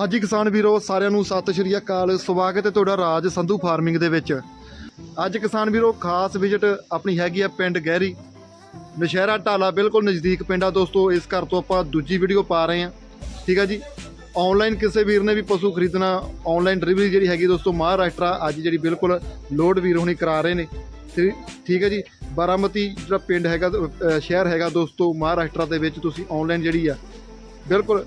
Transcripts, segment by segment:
ਹਾਂਜੀ ਕਿਸਾਨ ਵੀਰੋ, ਸਾਰਿਆਂ ਨੂੰ ਸਤਿ ਸ਼੍ਰੀ ਅਕਾਲ। ਸਵਾਗਤ ਹੈ ਤੁਹਾਡਾ ਰਾਜ ਸੰਧੂ ਫਾਰਮਿੰਗ ਦੇ ਵਿੱਚ। ਅੱਜ ਕਿਸਾਨ ਵੀਰੋ, ਖਾਸ ਵਿਜ਼ਿਟ ਆਪਣੀ ਹੈਗੀ ਆ ਪਿੰਡ ਗਹਿਰੀ। ਨਸ਼ਹਿਰਾ ਢਾਲਾ ਬਿਲਕੁਲ ਨਜ਼ਦੀਕ ਪਿੰਡ ਆ ਦੋਸਤੋ, ਇਸ ਘਰ ਤੋਂ ਆਪਾਂ ਦੂਜੀ ਵੀਡੀਓ ਪਾ ਰਹੇ ਹਾਂ। ਠੀਕ ਆ ਜੀ? ਆਨਲਾਈਨ ਕਿਸੇ ਵੀਰ ਨੇ ਵੀ ਪਸ਼ੂ ਖਰੀਦਣਾ ਆਨਲਾਈਨ ਡਿਲੀਵਰੀ ਜਿਹੜੀ ਹੈਗੀ ਦੋਸਤੋ, ਮਹਾਰਾਸ਼ਟਰ ਅੱਜ ਜਿਹੜੀ ਬਿਲਕੁਲ ਲੋਡ ਵੀਰ ਹੁਣੀ ਕਰਾ ਰਹੇ ਨੇ। ਤੇ ਠੀਕ ਹੈ ਜੀ? ਬਾਰਾਮਤੀ ਜਿਹੜਾ ਪਿੰਡ ਹੈਗਾ ਸ਼ਹਿਰ ਹੈਗਾ ਦੋਸਤੋ, ਮਹਾਰਾਸ਼ਟਰ ਦੇ ਵਿੱਚ ਤੁਸੀਂ ਆਨਲਾਈਨ ਜਿਹੜੀ ਆ ਬਿਲਕੁਲ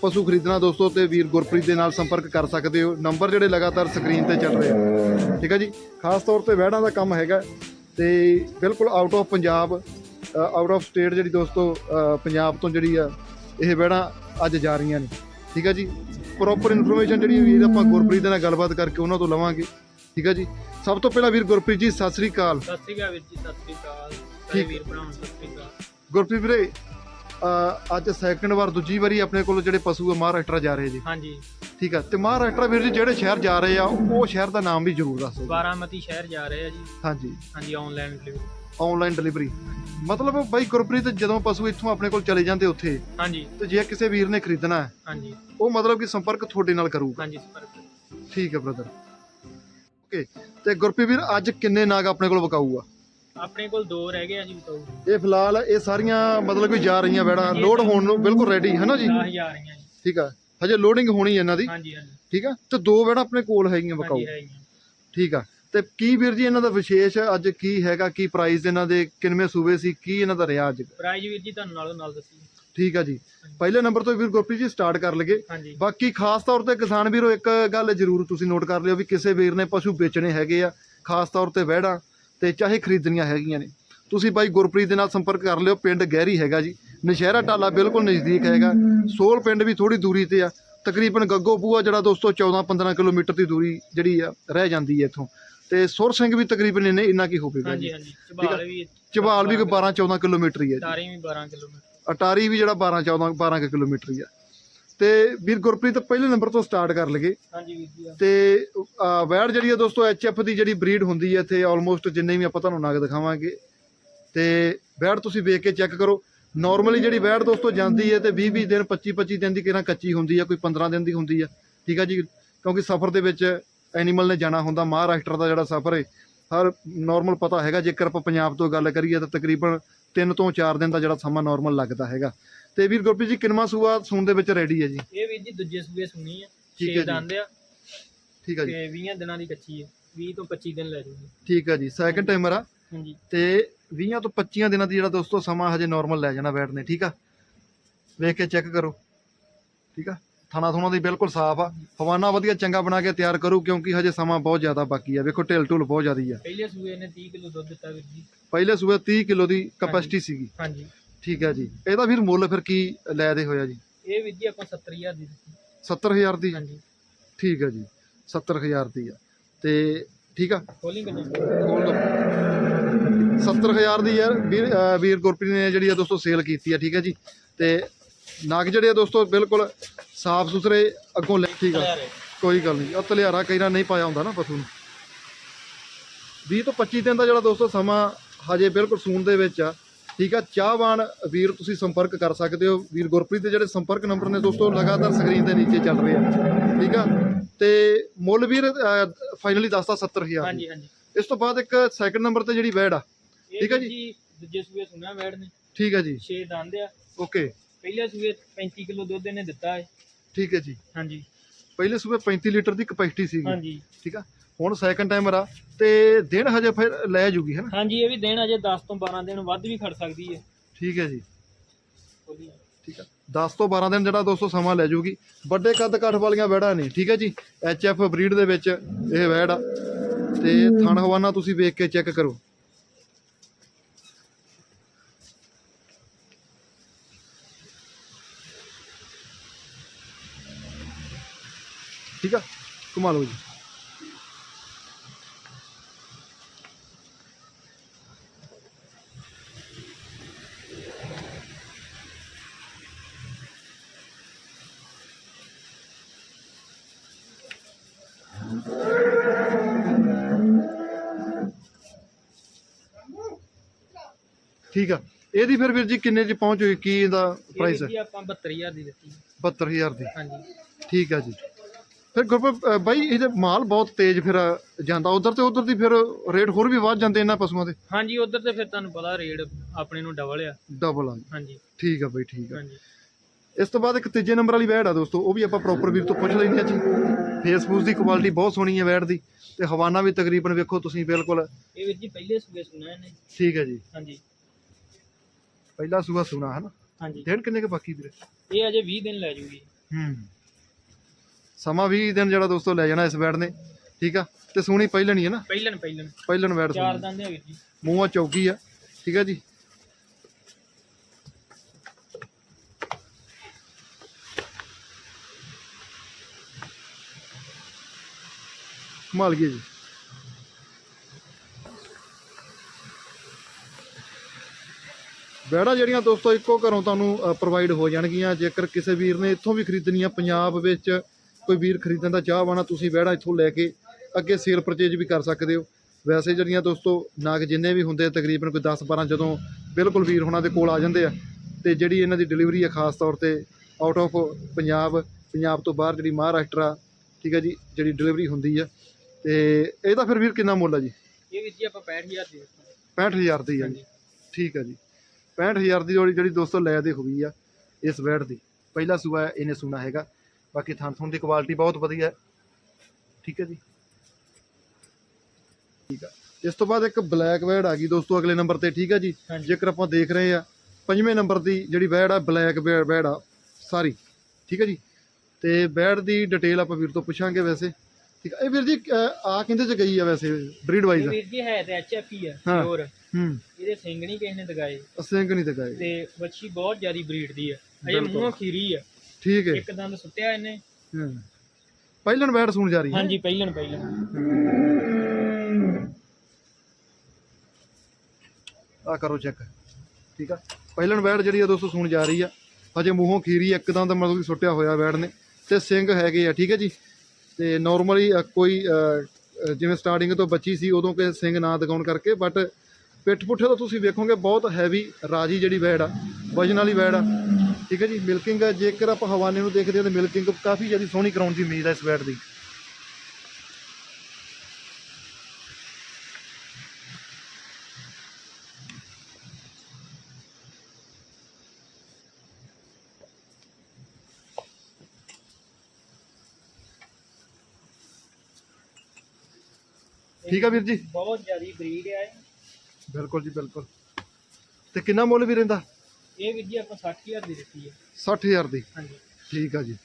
ਪਸ਼ੂ ਖਰੀਦਣਾ ਦੋਸਤੋ ਤੇ ਵੀਰ ਗੁਰਪ੍ਰੀਤ ਦੇ ਨਾਲ ਸੰਪਰਕ ਕਰ ਸਕਦੇ ਹੋ। ਨੰਬਰ ਜਿਹੜੇ ਲਗਾਤਾਰ ਸਕਰੀਨ ਤੇ ਚੱਲ ਰਹੇ ਆ। ਠੀਕ ਹੈ ਜੀ? ਖਾਸ ਤੌਰ ਤੇ ਵਹਿੜਾਂ ਦਾ ਕੰਮ ਹੈਗਾ। ਤੇ ਬਿਲਕੁਲ out of Punjab out of state ਜਿਹੜੀ ਦੋਸਤੋ ਪੰਜਾਬ ਤੋਂ ਜਿਹੜੀ ਆ ਇਹ ਵਹਿੜਾਂ ਅੱਜ ਜਾ ਰਹੀਆਂ ਨੇ। ਠੀਕ ਹੈ ਜੀ? ਪ੍ਰੋਪਰ ਇਨਫੋਰਮੇਸ਼ਨ ਜਿਹੜੀ ਵੀਰ ਆਪਾਂ ਗੁਰਪ੍ਰੀਤ ਦੇ ਨਾਲ ਗੱਲਬਾਤ ਕਰਕੇ ਉਹਨਾਂ ਤੋਂ ਲਵਾਂਗੇ। ਠੀਕ ਹੈ ਜੀ? ਸਭ ਤੋਂ ਪਹਿਲਾਂ ਵੀਰ ਗੁਰਪ੍ਰੀਤ ਜੀ ਸਤਿ ਸ੍ਰੀ ਅਕਾਲ। ਸਤਿ ਸ਼੍ਰੀ ਅਕਾਲ ਵੀਰ ਜੀ ਸਤਿ ਸ਼੍ਰੀ ਅਕਾਲ। ਠੀਕ। ਵੀਰ ਸਤਿ ਸ਼੍ਰੀ ਅਕਾਲ। ਗੁਰਪ੍ਰੀਤ ਵੀਰੇ ਅੱਜ ਸੈਕੰਡ ਵਾਰ ਦੂਜੀ ਵਾਰੀ ਆਪਣੇ ਕੋਲ ਜਿਹੜੇ ਪਸ਼ੂ ਆ ਮਹਾਰਾਸ਼ਟਰ ਜਾ ਰਹੇ ਜੀ। ਹਾਂਜੀ। ਠੀਕ ਆ ਤੇ ਮਹਾਰਾਸ਼ਟਰ ਵੀਰ ਜੀ ਜਿਹੜੇ ਸ਼ਹਿਰ ਜਾ ਰਹੇ ਆ ਉਹ ਸ਼ਹਿਰ ਦਾ ਨਾਮ ਵੀ ਜ਼ਰੂਰ ਦੱਸੋ ਬਾਰਾਮਤੀ ਸ਼ਹਿਰ ਜਾ ਰਹੇ ਆ ਜੀ। ਹਾਂਜੀ। ਹਾਂਜੀ ਆਨਲਾਈਨ ਡਿਲੀਵਰੀ ਆਨਲਾਈਨ ਡਿਲੀਵਰੀ ਮਤਲਬ ਬਾਈ ਗੁਰਪ੍ਰੀਤ ਜਦੋਂ ਪਸ਼ੂ ਇੱਥੋਂ ਆਪਣੇ ਕੋਲ ਚਲੇ ਜਾਂਦੇ ਉੱਥੇ ਹਾਂਜੀ। ਤੇ ਜੇ ਕਿਸੇ ਵੀਰ ਨੇ ਖਰੀਦਣਾ ਹੈ ਹਾਂਜੀ। ਉਹ ਮਤਲਬ ਕਿ ਸੰਪਰਕ ਤੁਹਾਡੇ ਨਾਲ ਕਰੂਗਾ। ਹਾਂਜੀ ਸੰਪਰਕ ਠੀਕ ਹੈ ਬ੍ਰਦਰ ਓਕੇ ਤੇ ਗੁਰਪ੍ਰੀਤ ਵੀਰ ਅੱਜ ਕਿੰਨੇ ਨਾਗ ਆਪਣੇ ਕੋਲ ਵਿਕਾਊ ਆ ਆਪਣੇ ਕੋਲ ਦੋ ਰਹਿ ਗਏ ਆ ਜੀ ਬਤਾਓ। ਇਹ ਫਿਲਹਾਲ ਇਹ ਸਾਰੀਆਂ ਮਤਲਬ ਕਿ ਜਾ ਰਹੀਆਂ ਵੈੜਾਂ ਲੋਡ ਹੋਣ ਨੂੰ ਬਿਲਕੁਲ ਰੈਡੀ ਹੈ ਨਾ ਜੀ? 10000 ਰਹੀਆਂ ਜੀ। ਠੀਕ ਆ। ਹਜੇ ਲੋਡਿੰਗ ਹੋਣੀ ਹੈ ਇਹਨਾਂ ਦੀ। ਹਾਂਜੀ ਹਾਂਜੀ। ਠੀਕ ਆ? ਤੇ ਦੋ ਵੈੜਾਂ ਆਪਣੇ ਕੋਲ ਹੈਗੀਆਂ ਵਿਕਾਊ ਹਾਂਜੀ ਹੈਗੀਆਂ। ਠੀਕ ਆ। ਤੇ ਕੀ ਵੀਰ ਜੀ ਇਹਨਾਂ ਦਾ ਵਿਸ਼ੇਸ਼ ਅੱਜ ਕੀ ਹੈਗਾ? ਕੀ ਪ੍ਰਾਈਸ ਇਹਨਾਂ ਦੇ? ਕਿੰਨਵੇਂ ਸੂਬੇ ਸੀ? ਕੀ ਇਹਨਾਂ ਦਾ ਰਿਹਾ ਅੱਜ? ਪ੍ਰਾਈਜ਼ ਵੀਰ ਜੀ ਤੁਹਾਨੂੰ ਨਾਲੋਂ ਨਾਲ ਦੱਸੀ। ਠੀਕ ਆ ਜੀ। ਪਹਿਲੇ ਨੰਬਰ ਤੋਂ ਵੀਰ ਗੁਰਪ੍ਰੀਤ ਜੀ ਸਟਾਰਟ ਕਰ ਲਗੇ ਹਾਂਜੀ। ਬਾਕੀ ਖਾਸ ਤੌਰ ਤੇ ਕਿਸਾਨ ਵੀਰੋ ਇੱਕ ਗੱਲ ਜ਼ਰੂਰ ਤੁਸੀਂ ਨੋਟ ਕਰ ਲਿਓ ਵੀ ਕਿਸੇ ਵੀਰ ਨੇ ਪਸ਼ੂ ਵੇਚਣੇ ਹੈਗੇ ਆ ਖਾਸ ਤੌਰ ਤੇ ਵਹਿੜਾਂ ਤੇ ਚਾਹੇ ਖਰੀਦਣੀਆਂ ਹੈਗੀਆਂ ਨੇ। ਤੁਸੀਂ ਬਾਈ ਗੁਰਪ੍ਰੀਤ ਦੇ ਨਾਲ ਸੰਪਰਕ ਕਰ ਲਿਓ ਪਿੰਡ ਗਹਿਰੀ ਹੈਗਾ ਜੀ। ਨਸ਼ਹਿਰਾ ਟਾਲਾ ਬਿਲਕੁਲ ਨਜ਼ਦੀਕ ਹੈਗਾ। ਸੋਲ ਪਿੰਡ ਵੀ ਥੋੜੀ ਦੂਰੀ ਤੇ ਆ। ਤਕਰੀਬਨ ਗੱਗੋ ਬੂਆ ਜਿਹੜਾ ਦੋਸਤੋ 14 15 ਕਿਲੋਮੀਟਰ ਦੀ ਦੂਰੀ ਜਿਹੜੀ ਆ ਰਹਿ ਜਾਂਦੀ ਹੈ ਇੱਥੋਂ। ਤੇ ਸੁਰ ਸਿੰਘ ਵੀ ਤਕਰੀਬਨ ਇੰਨੇ ਇੰਨਾ ਕੀ ਹੋਵੇਗਾ ਹਾਂਜੀ ਜੀ। ਹਾਂਜੀ ਚਬਾਲ ਵੀ ਚਬਾਲ ਵੀ ਕੋਈ 12 14 ਕਿਲੋਮੀਟਰ ਹੀ ਹੈ ਜੀ। ਤਾਰੀ ਵੀ 12 ਕਿਲੋਮੀਟਰ। ਅਟਾਰੀ ਵੀ ਜਿਹੜਾ 12 14 12 ਕੁ ਕਿਲੋਮੀਟਰ ਹੀ ਆ। ਤੇ ਵੀਰ ਗੁਰਪ੍ਰੀਤ ਪਹਿਲੇ ਨੰਬਰ ਤੋਂ ਸਟਾਰਟ ਕਰ ਲਗੇ ਹਾਂਜੀ ਵੀਰ ਜੀ ਤੇ ਵੈੜ ਜਿਹੜੀ ਆ ਦੋਸਤੋ ਐਚਐਫ ਦੀ ਜਿਹੜੀ ਬਰੀਡ ਹੁੰਦੀ ਹੈ ਇੱਥੇ ਆਲਮੋਸਟ ਜਿੰਨੇ ਵੀ ਆਪਾਂ ਤੁਹਾਨੂੰ ਨਗ ਦਿਖਾਵਾਂਗੇ। ਤੇ ਵੈੜ ਤੁਸੀਂ ਵੇਖ ਕੇ ਚੈੱਕ ਕਰੋ। ਨਾਰਮਲੀ ਜਿਹੜੀ ਵੈੜ ਦੋਸਤੋ ਜਾਂਦੀ ਹੈ ਤੇ 20 20 ਦਿਨ 25 25 ਦਿਨ ਦੀ ਕਿਹੜਾ ਕੱਚੀ ਹੁੰਦੀ ਹੈ ਕੋਈ 15 ਦਿਨ ਦੀ ਹੁੰਦੀ ਹੈ ਠੀਕ ਹੈ ਜੀ? ਕਿਉਂਕਿ ਸਫ਼ਰ ਦੇ ਵਿੱਚ ਐਨੀਮਲ ਨੇ ਜਾਣਾ ਹੁੰਦਾ ਮਹਾਰਾਸ਼ਟਰ ਦਾ ਜਿਹੜਾ ਸਫ਼ਰ ਹੈ ਹਰ ਨਾਰਮਲ ਪਤਾ ਹੈਗਾ। ਜੇਕਰ ਆਪਾਂ ਪੰਜਾਬ ਤੋਂ ਗੱਲ ਕਰੀਏ ਤਾਂ ਤਕਰੀਬਨ 3 ਤੋਂ 4 ਦਿਨ ਦਾ ਜਿਹੜਾ ਸਮਾਂ ਨਾਰਮਲ ਲੱਗਦਾ ਹੈਗਾ। ਤੇ ਵੀਰ ਗੁਰਪ੍ਰੀਤ ਜੀ ਕਿੰਨਵਾਂ ਸੂਆ ਸੂਣ ਦੇ ਵਿੱਚ ਰੈਡੀ ਹੈ ਜੀ? ਇਹ ਵੀਰ ਜੀ ਦੂਜੇ ਸੂਬੇ ਸੁਣੀ ਆ ਠੀਕ ਹੈ 6 ਜੀ। ਦੰਦ ਆ। ਠੀਕ ਹੈ ਜੀ। ਤੇ 20 ਦਿਨਾਂ ਦੀ ਕੱਚੀ ਹੈ 20 ਤੋਂ 25 ਦਿਨ ਲੈ ਜੂਗੀ ਠੀਕ ਹੈ ਜੀ ਸੈਕੰਡ ਟਾਈਮਰ ਆ। ਹਾਂਜੀ। ਤੇ 20 ਤੋਂ 25 ਦਿਨਾਂ ਦੀ ਜਿਹੜਾ ਦੋਸਤੋ ਸਮਾਂ ਹਜੇ ਨਾਰਮਲ ਲੈ ਜਾਣਾ ਬੈਠ ਨੇ ਠੀਕ ਆ? ਵੇਖ ਕੇ ਚੈੱਕ ਕਰੋ। ਠੀਕ ਆ? ਥਾਣਾ ਥੋਣਾ ਦੀ ਬਿਲਕੁਲ ਸਾਫ਼ ਆ। ਹਵਾਨਾ ਵਧੀਆ ਚੰਗਾ ਬਣਾ ਕੇ ਤਿਆਰ ਕਰੂ ਕਿਉਂਕਿ ਹਜੇ ਸਮਾਂ ਬਹੁਤ ਜ਼ਿਆਦਾ ਬਾਕੀ ਆ। ਵੇਖੋ ਢਿੱਲ ਢੁੱਲ ਬਹੁਤ ਜ਼ਿਆਦੀ ਆ। ਪਹਿਲੇ ਸੂਏ ਨੇ 30 ਕਿਲੋ ਦੁੱਧ ਦਿੱਤਾ ਵੀਰ ਜੀ। ਪਹਿਲੇ ਸੂਬੇ 30 ਕਿਲੋ ਦੀ ਕਪੈਸਿਟੀ ਸੀਗੀ। ਹਾਂਜੀ। ਠੀਕ ਹੈ ਜੀ। ਇਹਦਾ ਫਿਰ ਮੁੱਲ ਫਿਰ ਕੀ ਲੈ ਦੇ ਹੋਇਆ ਜੀ? ਇਹ ਵੀਰ ਜੀ ਆਪਾਂ 70000 ਦੀ ਦਿੱਤੀ। 70000 ਦੀ? ਹਾਂਜੀ। ਠੀਕ ਹੈ ਜੀ। 70000 ਦੀ ਆ। ਤੇ ਠੀਕ ਆ? ਖੋਲੀ ਕਿੰਨੇ ਖੋਲ ਦੋ 70000 ਦੀ ਯਾਰ ਵੀਰ ਵੀਰ ਗੁਰਪ੍ਰੀਤ ਨੇ ਜਿਹੜੀ ਆ ਦੋਸਤੋ ਸੇਲ ਕੀਤੀ ਆ ਠੀਕ ਹੈ ਜੀ। ਤੇ ਨਗ ਜਿਹੜੇ ਆ ਦੋਸਤੋ ਬਿਲਕੁਲ ਸਾਫ਼ ਸੁਥਰੇ ਅੱਗੋਂ ਲੈ ਠੀਕ ਆ। ਕੋਈ ਗੱਲ ਨਹੀਂ। ਉਹ ਤਲਿਆਰਾ ਕਈ ਵਾਰ ਨਹੀਂ ਪਾਇਆ ਹੁੰਦਾ ਨਾ ਪਸ਼ੂ ਨੂੰ। 20 ਤੋਂ 25 ਦਿਨ ਦਾ ਜਿਹੜਾ ਦੋਸਤੋ ਸਮਾਂ ਹਜੇ ਬਿਲਕੁਲ ਸੂਣ ਦੇ ਵਿੱਚ ਆ। ਠੀਕ ਆ ਚਾਹਵਾਨ ਵੀਰ ਤੁਸੀਂ ਸੰਪਰਕ ਕਰ ਸਕਦੇ ਹੋ। ਵੀਰ ਗੁਰਪ੍ਰੀਤ ਦੇ ਜਿਹੜੇ ਸੰਪਰਕ ਨੰਬਰ ਨੇ ਦੋਸਤੋ ਲਗਾਤਾਰ ਸਕਰੀਨ ਦੇ ਨੀਚੇ ਚੱਲ ਰਹੇ ਆ। ਠੀਕ ਆ? ਤੇ ਮੁੱਲ ਵੀਰ ਫਾਈਨਲੀ ਦੱਸਦਾ 70000 ਹਾਂਜੀ ਹਾਂਜੀ। ਇਸ ਤੋਂ ਬਾਅਦ ਇੱਕ ਸੈਕੰਡ ਨੰਬਰ ਤੇ ਜਿਹੜੀ ਵੈੜ ਆ। ਠੀਕ ਵੀਰ ਜੀ। ਦੂਜੇ ਸੂਏ ਸੁਣਿਆ ਬੈਡ ਨੇ। ਠੀਕ ਹੈ ਜੀ। 6 ਦੰਦ ਆ। ਓਕੇ। ਪਹਿਲੇ ਸੂਏ 35 ਕਿਲੋ ਦੁੱਧ ਇਹਨੇ ਦਿੱਤਾ ਹੈ। ਠੀਕ ਹੈ ਜੀ। ਹਾਂਜੀ। ਪਹਿਲੇ ਸੂਬੇ 35 ਲੀਟਰ ਦੀ ਕਪੈਸਿਟੀ ਸੀਗੀ। ਹਾਂਜੀ। ਠੀਕ ਆ? ਹੁਣ ਸੈਕੰਡ ਟਾਈਮਰ ਆ। ਤੇ ਦਿਨ ਹਜੇ ਫਿਰ ਲੈ ਜੂਗੀ ਹੈ ਨਾ? ਹਾਂਜੀ ਇਹ ਵੀ ਦਿਨ ਅਜੇ 10 ਤੋਂ 12 ਦਿਨ ਵੱਧ ਵੀ ਖੜ ਸਕਦੀ ਹੈ। ਠੀਕ ਹੈ ਜੀ। ਠੀਕ ਆ 10 ਤੋਂ 12 ਦਿਨ ਜਿਹੜਾ ਦੋਸਤੋ ਸਮਾਂ ਲੈ ਜੂਗੀ। ਵੱਡੇ ਕੱਦ ਕਾਠ ਵਾਲੀਆਂ ਵੈੜਾਂ ਨੇ ਠੀਕ ਹੈ ਜੀ? ਐਚ ਐਫ ਬਰੀਡ ਦੇ ਵਿੱਚ ਇਹ ਵੈੜ ਆ। ਤੇ ਥਣ ਹਵਾਨਾ ਤੁਸੀਂ ਵੇਖ ਕੇ ਚੈੱਕ ਕਰੋ। ਠੀਕ ਆ? ਘੁਮਾ ਲਓ ਜੀ। ਠੀਕ ਆ। ਇਹਦੀ ਫਿਰ ਵੀਰ ਜੀ ਕਿੰਨੇ ਚ ਪਹੁੰਚ ਹੋਈ? ਕੀ ਇਹਦਾ ਇਹ ਪ੍ਰਾਈਸ ਜੀ ਆਪਾਂ 72000 ਦੀ ਦਿੱਤੀ। 72000 ਦੀ। ਹਾਂਜੀ। ਠੀਕ ਆ ਜੀ। ਫਿਰ ਗੁਰਪ੍ਰੀਤ ਅ, ਬਾਈ ਇਹਦੇ ਮਾਲ ਬਹੁਤ ਤੇਜ਼ ਫਿਰ ਜਾਂਦਾ। ਉਧਰ ਤੇ ਉਧਰ ਦੀ ਫਿਰ ਰੇਟ ਹੋਰ ਵੀ ਵੱਧ ਜਾਂਦੇ ਇਹਨਾਂ ਪਸ਼ੂਆਂ ਦੇ? ਹਾਂਜੀ ਉਧਰ ਤੇ ਫਿਰ ਤੁਹਾਨੂੰ ਪਤਾ ਰੇਟ ਆਪਣੇ ਨੂੰ ਡਬਲ ਆ। ਡਬਲ ਆ। ਹਾਂਜੀ। ਠੀਕ ਆ ਬਾਈ ਠੀਕ ਆ। ਹਾਂਜੀ। ਇਸ ਤੋਂ ਬਾਅਦ ਇੱਕ ਤੀਜੇ ਨੰਬਰ ਵਾਲੀ ਵੈੜ ਆ ਦੋਸਤੋ ਉਹ ਵੀ ਆਪਾਂ ਪ੍ਰੋਪਰ ਵੀਰ ਤੋਂ ਪੁੱਛ ਲੈਂਦੇ ਆ ਜੀ। ਫੇਸਬੁੱਕ ਦੀ ਕੁਆਲਿਟੀ ਬਹੁਤ ਸੋਹਣੀ ਹੈ ਵੈੜ ਦੀ ਤੇ ਹਵਾਨਾ ਵੀ ਤਕਰੀਬਨ ਵੇਖੋ ਤੁਸੀਂ ਬਿਲਕੁਲ। ਇਹ ਵੀਰ ਜੀ ਪਹਿਲੇ ਸੂਏ ਸੁਣਾ ਇਹਨੇ। ਠੀਕ ਹੈ ਜੀ। ਹਾਂਜੀ। ਪਹਿਲਾ ਸੂਆ ਸੁਣਾ ਹੈ ਨਾ ਹਾਂਜੀ। ਦਿਨ ਕਿੰਨੇ ਕੁ ਬਾਕੀ ਵੀਰੇ? ਇਹ ਅਜੇ 20 ਦਿਨ ਲੈ ਜੂਗੀ। ਹੂੰ। ਸਮਾਂ 20 ਦਿਨ ਜਿਹੜਾ ਦੋਸਤੋ ਲੈ ਜਾਣਾ ਇਸ ਵੈੜ ਨੇ ਠੀਕ ਆ? ਤੇ ਸੋਹਣੀ ਪਹਿਲਣ ਹੀ ਹੈ ਨਾ? ਪਹਿਲਣ ਪਹਿਲਣ। ਪਹਿਲਣ ਵੈੜ ਚਾਰ ਦੰਦ ਹੈ ਵੀਰ ਜੀ। ਮੂੰਹਾਂ ਚੌਕੀ ਆ ਠੀਕ ਆ ਜੀ? ਕਮਾਲ ਗਿਆ ਜੀ। ਬੈੜਾ ਜਿਹੜੀਆਂ ਦੋਸਤੋ ਇੱਕੋ ਘਰੋਂ ਤੁਹਾਨੂੰ ਪ੍ਰੋਵਾਈਡ ਹੋ ਜਾਣਗੀਆਂ। ਜੇਕਰ ਕਿਸੇ ਵੀਰ ਨੇ ਇੱਥੋਂ ਵੀ ਖਰੀਦਣੀਆਂ ਪੰਜਾਬ ਵਿੱਚ ਕੋਈ ਵੀਰ ਖਰੀਦਣ ਦਾ ਚਾਹਵਾਨਾ ਤੁਸੀਂ ਬੈੜਾ ਇੱਥੋਂ ਲੈ ਕੇ ਅੱਗੇ ਸੇਲ ਪਰਚੇਜ ਵੀ ਕਰ ਸਕਦੇ ਹੋ। ਵੈਸੇ ਜਿਹੜੀਆਂ ਦੋਸਤੋ ਨਾਗ ਜਿੰਨੇ ਵੀ ਹੁੰਦੇ ਤਕਰੀਬਨ ਕੋਈ 10 12 ਜਦੋਂ ਬਿਲਕੁਲ ਵੀਰ ਹੋਣਾ ਦੇ ਕੋਲ ਆ ਜਾਂਦੇ ਆ ਤੇ ਜਿਹੜੀ ਇਹਨਾਂ ਦੀ ਡਿਲੀਵਰੀ ਆ ਖਾਸ ਤੌਰ ਤੇ ਆਊਟ ਆਫ ਪੰਜਾਬ ਪੰਜਾਬ ਤੋਂ ਬਾਹਰ ਜਿਹੜੀ ਮਹਾਰਾਸ਼ਟਰ ਆ ਠੀਕ ਹੈ ਜੀ ਜਿਹੜੀ ਡਿਲੀਵਰੀ ਹੁੰਦੀ ਆ। ਤੇ ਇਹਦਾ ਫਿਰ ਵੀਰ ਕਿੰਨਾ ਮੁੱਲ ਆ ਜੀ? ਇਹ ਵੀਰ ਜੀ ਆਪਾਂ 65000 ਦੀ ਦਿੱਤੀ। 65000 ਦੀ ਆ ਜੀ। ਠੀਕ ਆ ਜੀ। 65000 ਦੀ ਜਿਹੜੀ ਜਿਹੜੀ ਦੋਸਤੋ ਲੈ ਦੇ ਹੋਈ ਆ ਇਸ ਵੈੜ ਦੀ। ਪਹਿਲਾ ਸੂਆ ਇਹਨੇ ਸੁਣਾ ਹੈਗਾ। ਬਾਕੀ ਥਣ ਥਣ ਦੀ ਕੁਆਲਿਟੀ ਬਹੁਤ ਵਧੀਆ। ਹੈ ਠੀਕ ਹੈ ਜੀ? ਠੀਕ ਆ। ਇਸ ਤੋਂ ਬਾਅਦ ਇੱਕ ਬਲੈਕ ਵੈੜ ਆ ਗਈ ਦੋਸਤੋ ਅਗਲੇ ਨੰਬਰ ਤੇ। ਠੀਕ ਹੈ ਜੀ? ਜੇਕਰ ਆਪਾਂ ਦੇਖ ਰਹੇ ਆ ਪੰਜਵੇਂ ਨੰਬਰ ਦੀ ਜਿਹੜੀ ਵੈੜ ਆ ਬਲੈਕ ਵੈੜ ਆ ਸਾਰੀ। ਠੀਕ ਹੈ ਜੀ? ਤੇ ਵੈੜ ਦੀ ਡਿਟੇਲ ਆਪਾਂ ਵੀਰ ਤੋਂ ਪੁੱਛਾਂਗੇ ਵੈਸੇ। ਠੀਕ ਆ। ਇਹ ਵੀਰ ਜੀ ਅਹ, ਆ ਕਿੰਦੇ ਚ ਗਈ ਆ ਵੈਸੇ ਬਰੀਡ ਵਾਈਜ਼ ਵੀਰ ਜੀ ਹੈ ਤੇ ਐਚਐਫ ਹੀ ਆ ਹਾਂ। ਹੋਰ ਹੂੰ। ਇਹਦੇ ਸਿੰਘ ਨਹੀਂ ਕਿਸੇ ਨੇ ਦਗਾਏ। ਸਿੰਘ ਨਹੀਂ ਤੇ ਗਏ ਤੇ ਵੱਛੀ ਬਹੁਤ ਜ਼ਿਆਦੀ ਬਰੀਡ ਦੀ ਆ। ਅਜੇ ਬਿਲਕੁਲ। ਮੂੰਹੋਂ ਖੀਰੀ ਆ। ਠੀਕ ਹੈ ਇੱਕ ਦੰਦ ਸੁੱਟਿਆ ਇਹਨੇ। ਹਾਂ। ਪਹਿਲਣ ਵੈੜ ਸੁਣ ਜਾ ਰਹੀ ਹੈ ਹਾਂਜੀ ਪਹਿਲਣ ਪਹਿਲਣ। ਆ ਕਰੋ ਚੈੱਕ ਠੀਕ ਆ। ਪਹਿਲਣ ਵੈੜ ਜਿਹੜੀ ਆ ਦੋਸਤੋ ਸੁਣ ਜਾ ਰਹੀ ਆ। ਹਜੇ ਮੂੰਹੋਂ ਖੀਰੀ ਆ, ਇੱਕਦਮ ਤਾਂ ਮਤਲਬ ਕਿ ਸੁੱਟਿਆ ਹੋਇਆ ਵੈੜ ਨੇ। ਤੇ ਸਿੰਘ ਹੈਗੇ ਆ ਠੀਕ ਹੈ ਜੀ? ਤੇ ਨਾਰਮਲੀ ਕੋਈ ਜਿਵੇਂ ਸਟਾਰਟਿੰਗ ਤੋਂ ਬੱਚੀ ਸੀ, ਉਦੋਂ ਕਿ ਸਿੰਘ ਨਾ ਦਿਖਾਉਣ ਕਰਕੇ ਬਟ ਪਿੱਠ ਪੁੱਠੇ ਤੋਂ ਤੁਸੀਂ ਵੇਖੋਗੇ, ਬਹੁਤ ਹੈਵੀ ਰਾਜੀ ਜਿਹੜੀ ਵੈੜ ਆ, ਵਜਨ ਵਾਲੀ ਵੈੜ ਆ, ਠੀਕ ਹੈ ਜੀ? ਮਿਲਕਿੰਗ ਜੇਕਰ ਆਪਾਂ ਹਵਾਨੇ ਨੂੰ ਦੇਖਦੇ ਹਾਂ, ਤਾਂ ਮਿਲਕਿੰਗ ਕਾਫੀ ਜ਼ਿਆਦਾ ਸੋਹਣੀ ਕਰਾਉਣ ਦੀ ਉਮੀਦ ਹੈ ਇਸ ਵੈੜ ਦੀ। ਠੀਕ ਆ ਵੀਰ ਜੀ? ਬਹੁਤ ਜ਼ਿਆਦੀ ਬਰੀਡ ਆ ਇਹ। ਬਿਲਕੁਲ ਜੀ ਬਿਲਕੁਲ। ਤੇ ਕਿੰਨਾ ਮੁੱਲ ਵੀ ਰਹਿੰਦਾ ਇਹ ਵੀਰ ਜੀ ਆਪਾਂ 60000 ਦੀ ਦਿੱਤੀ ਹੈ। 60000 ਦੀ? ਹਾਂਜੀ। ਠੀਕ ਆ ਜੀ।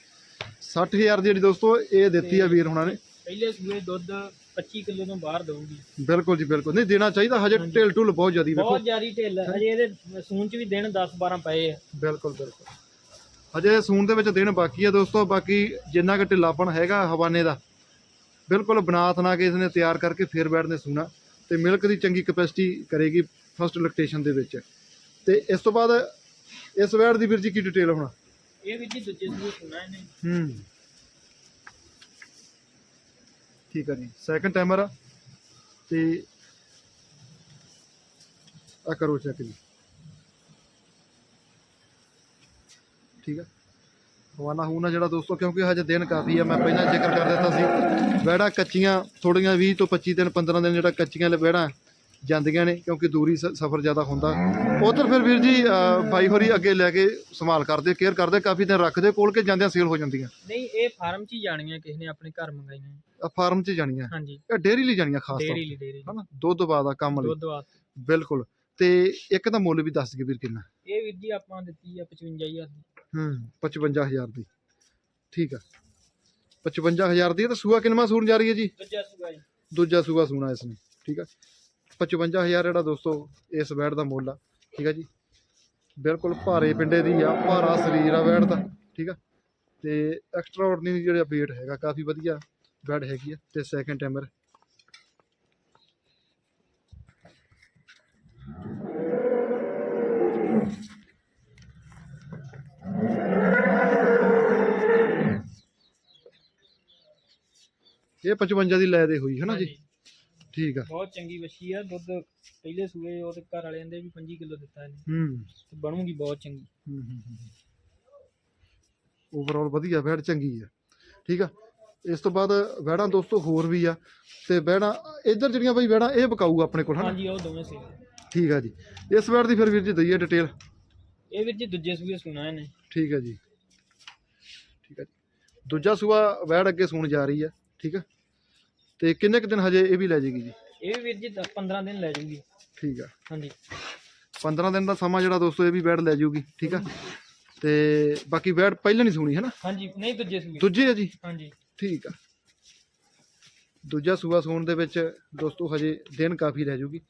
60000 ਦੀ ਜਿਹੜੀ ਦੋਸਤੋ ਇਹ ਦਿੱਤੀ ਆ ਵੀਰ ਹੁਣਾਂ ਨੇ। ਪਹਿਲੇ ਸੂਏ ਦੁੱਧ 25 ਕਿਲੋ ਤੋਂ ਬਾਹਰ ਦਊਗੀ। ਬਿਲਕੁਲ ਜੀ ਬਿਲਕੁਲ। ਨਹੀਂ ਦੇਣਾ ਚਾਹੀਦਾ ਹਜੇ ਢਿੱਲ ਢੁੱਲ ਬਹੁਤ ਜ਼ਿਆਦੀ ਵੇਖੋ। ਬਹੁਤ ਜ਼ਿਆਦੀ ਢਿੱਲ ਆ। ਅਜੇ ਇਹਦੇ ਸੂਨ ਚ ਵੀ ਦਿਨ 10 12 ਪਏ ਆ। ਬਿਲਕੁਲ ਬਿਲਕੁਲ। ਹਜੇ ਸੂਣ ਦੇ ਵਿੱਚ ਦਿਨ ਬਾਕੀ ਆ ਦੋਸਤੋ। ਬਾਕੀ ਜਿੰਨਾ ਕੁ ਢਿੱਲਾਪਣ ਹੈਗਾ ਹਵਾਨੇ ਦਾ ਬਿਲਕੁਲ ਬਣਾ ਤਨਾ ਕੇ ਇਸਨੇ ਤਿਆਰ ਕਰਕੇ ਫੇਰ ਬੈਠਨੇ ਸੂਣਾ ਤੇ ਮਿਲਕ ਦੀ ਚੰਗੀ ਕੈਪੈਸਿਟੀ ਕਰੇਗੀ ਫਸਟ ਲੈਕਟੇਸ਼ਨ ਦੇ ਵਿੱਚ। ਤੇ ਇਸ ਤੋਂ ਬਾਅਦ ਇਸ ਵੈੜ ਦੀ ਵੀਰ ਜੀ ਕੀ ਡਿਟੇਲ ਹੋਣਾ? ਇਹ ਵੀਰ ਜੀ ਦੂਜੇ ਸੂਏ ਸੁਣਾ ਇਹਨੇ। ਹੂੰ। ਠੀਕ ਜੀ। ਸੈਕੰਡ ਟਾਈਮਰ ਆ। ਤੇ ਆ ਕਰੋ ਚੈੱਕ ਜੀ। ਠੀਕ ਆ। ਹਵਾਨਾ ਹੂਨਾ ਜਿਹੜਾ ਦੋਸਤੋ ਕਿਉਂਕਿ ਹਜੇ ਦਿਨ ਕਾਫੀ ਆ ਮੈਂ ਪਹਿਲਾਂ ਜ਼ਿਕਰ ਕਰ ਦਿੱਤਾ ਸੀ। ਵੈੜਾ ਕੱਚੀਆਂ ਥੋੜੀਆਂ 20 ਤੋਂ 25 ਦਿਨ 15 ਦਿਨ ਜਿਹੜਾ ਕੱਚੀਆਂ ਵੈੜਾ ਜਾਂਦੀਆਂ ਨੇ ਕਿਉਂਕਿ ਦੂਰੀ ਸਫ਼ਰ ਜ਼ਿਆਦਾ ਹੁੰਦਾ। ਉਧਰ ਫਿਰ ਵੀਰ ਜੀ ਬਾਈ ਹੋਰੀ ਅੱਗੇ ਲੈ ਕੇ ਸੰਭਾਲ ਕਰਦੇ ਕੇਅਰ ਕਰਦੇ ਕਾਫੀ ਦਿਨ ਰੱਖਦੇ ਕੋਲ ਕੇ ਜਾਂਦਿਆਂ ਸੇਲ ਹੋ ਜਾਂਦੀਆਂ? ਨਹੀਂ ਇਹ ਫਾਰਮ ਚ ਹੀ ਜਾਣੀਆਂ ਕਿਸੇ ਨੇ ਆਪਣੇ ਘਰ ਮੰਗਾਈਆਂ। ਆ ਫਾਰਮ 'ਚ ਜਾਣੀਆਂ? ਹਾਂਜੀ। ਇਹ ਡੇਅਰੀ ਲਈ ਜਾਣੀਆਂ ਖਾਸ ਤੌਰ ਡੇਰੀ ਲਈ ਡੇਰੀ ਹਨਾ? ਦੁੱਧ ਬਾਦ ਆ ਕੰਮ ਲਈ। ਦੁੱਧ ਵਾਸਤੇ ਬਿਲਕੁਲ। ਤੇ ਇੱਕ ਦਾ ਮੁੱਲ ਵੀ ਦੱਸ ਦਈਏ ਵੀਰ ਕਿੰਨਾ? ਇਹ ਵੀਰ ਜੀ ਆਪਾਂ ਦਿੱਤੀ ਆ 55000 ਦੀ। ਹੂੰ 55000 ਦੀ। ਠੀਕ ਆ। 55000 ਦੀ ਇਹ ਤਾਂ ਸੂਆ ਕਿੰਨਵਾਂ ਸੂਣ ਜਾ ਰਹੀ ਹੈ ਜੀ? ਦੂਜਾ ਸੂਆ ਜੀ। ਦੂਜਾ ਸੂਆ ਸੂਣਾ ਇਸ ਨੇ ਠੀਕ ਆ। 55000 ਜਿਹੜਾ ਦੋਸਤੋ ਇਸ ਵੈੜ ਦਾ ਮੁੱਲ ਆ ਠੀਕ ਆ ਜੀ। ਬਿਲਕੁਲ ਭਾਰੇ ਪਿੰਡੇ ਦੀ ਆ ਭਾਰਾ ਸਰੀਰ ਆ ਵੈੜ ਦਾ ਠੀਕ ਆ। ਤੇ ਐਕਸਟਰਾ ਆਰਡੀਨਰੀ ਜਿਹੜਾ weight ਹੈਗਾ ਕਾਫੀ ਵਧੀਆ ਵੈੜ ਹੈਗੀ ਆ ਤੇ ਸੈਕੰਡ ਟਾਈਮਰ ਇਹ 55 ਦੀ ਲੈ ਦੇ ਹੋਈ ਹੈ ਨਾ ਜੀ। ਠੀਕ ਆ। ਬਹੁਤ ਚੰਗੀ ਵੱਛੀ ਆ ਦੁੱਧ ਪਹਿਲੇ ਸੂਏ ਉਹਦੇ ਘਰ ਵਾਲਿਆਂ ਦੇ ਵੀ 25 ਕਿਲੋ ਦਿੱਤਾ ਇਹਨੇ। ਹੂੰ। ਤੇ ਬਣੂਗੀ ਬਹੁਤ ਚੰਗੀ। ਓਵਰਆਲ ਵਧੀਆ ਵੈੜ ਚੰਗੀ ਆ। ਠੀਕ ਆ? ਇਸ ਤੋਂ ਬਾਅਦ ਵੈੜਾਂ ਦੋਸਤੋ ਹੋਰ ਵੀ ਆ। ਤੇ ਵੈੜਾਂ ਇੱਧਰ ਜਿਹੜੀਆਂ ਬਈ ਵੈੜਾਂ ਇਹ ਬਕਾਊ ਆਪਣੇ ਕੋਲ ਹਨਾ? ਹਾਂਜੀ ਉਹ ਦੋਵੇਂ ਸੇ ਠੀਕ ਆ ਜੀ। ਇਸ ਵੈੜ ਦੀ ਫਿਰ ਵੀਰ ਜੀ ਦਈਏ ਡਿਟੇਲ ਇਹ ਵੀਰ ਜੀ ਦੂਜੇ ਸੂਏ ਸੁਣਾ ਇਹਨੇ। ਠੀਕ ਹੈ ਜੀ। ਠੀਕ ਹੈ ਜੀ। ਦੂਜਾ ਸੂਆ ਵੈੜ ਅੱਗੇ ਸੂਣ ਜਾ ਰਹੀ ਆ। ਠੀਕ ਆ? ਤੇ ਕਿੰਨੇ ਕੁ ਦਿਨ ਹਜੇ ਇਹ ਵੀ ਲੈ ਜਾਏਗੀ ਜੀ? ਇਹ ਵੀ ਵੀਰ ਜੀ 10 15 ਦਿਨ ਲੈ ਜੂਗੀ ਠੀਕ ਆ। ਹਾਂਜੀ। 15 ਦਿਨ ਦਾ ਸਮਾਂ ਜਿਹੜਾ ਦੋਸਤੋ ਇਹ ਵੀ ਵੈੜ ਲੈ ਜਾਊਗੀ ਠੀਕ ਆ? ਤੇ ਬਾਕੀ ਵੈੜ ਪਹਿਲਾਂ ਨਹੀਂ ਸੂਣੀ ਹੈ ਨਾ? ਹਾਂਜੀ ਨਹੀਂ ਦੂਜੇ ਸੂਏ ਦੂਜੇ ਆ ਜੀ? ਹਾਂਜੀ। ਠੀਕ ਆ। ਦੂਜਾ ਸੂਆ ਸੂਣ ਦੇ ਵਿੱਚ ਦੋਸਤੋ ਹਜੇ ਦਿਨ ਕਾਫੀ ਰਹਿ ਜੂਗੀ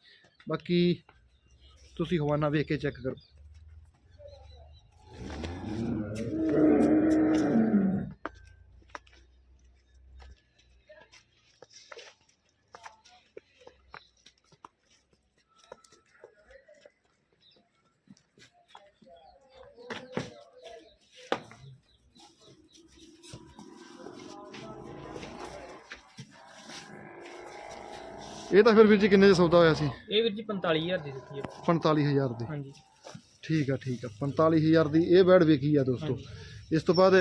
ਬਾਕੀ ਤੁਸੀਂ ਹਵਾਨਾ ਵੇਖ ਕੇ ਚੈੱਕ ਕਰੋ। ਇਹ ਤਾਂ ਫਿਰ ਵੀਰ ਜੀ ਕਿੰਨੇ ਦਾ ਸੌਦਾ ਹੋਇਆ ਸੀ? ਇਹ ਵੀਰ ਜੀ 45000 ਦੀ ਦਿੱਤੀ ਹੈ। 45000 ਦੇ। ਹਾਂਜੀ। ਠੀਕ ਆ ਠੀਕ ਆ। 45000 ਦੀ ਇਹ ਬੈਡ ਵੇਖੀ ਆ ਦੋਸਤੋ। ਇਸ ਤੋਂ ਬਾਅਦ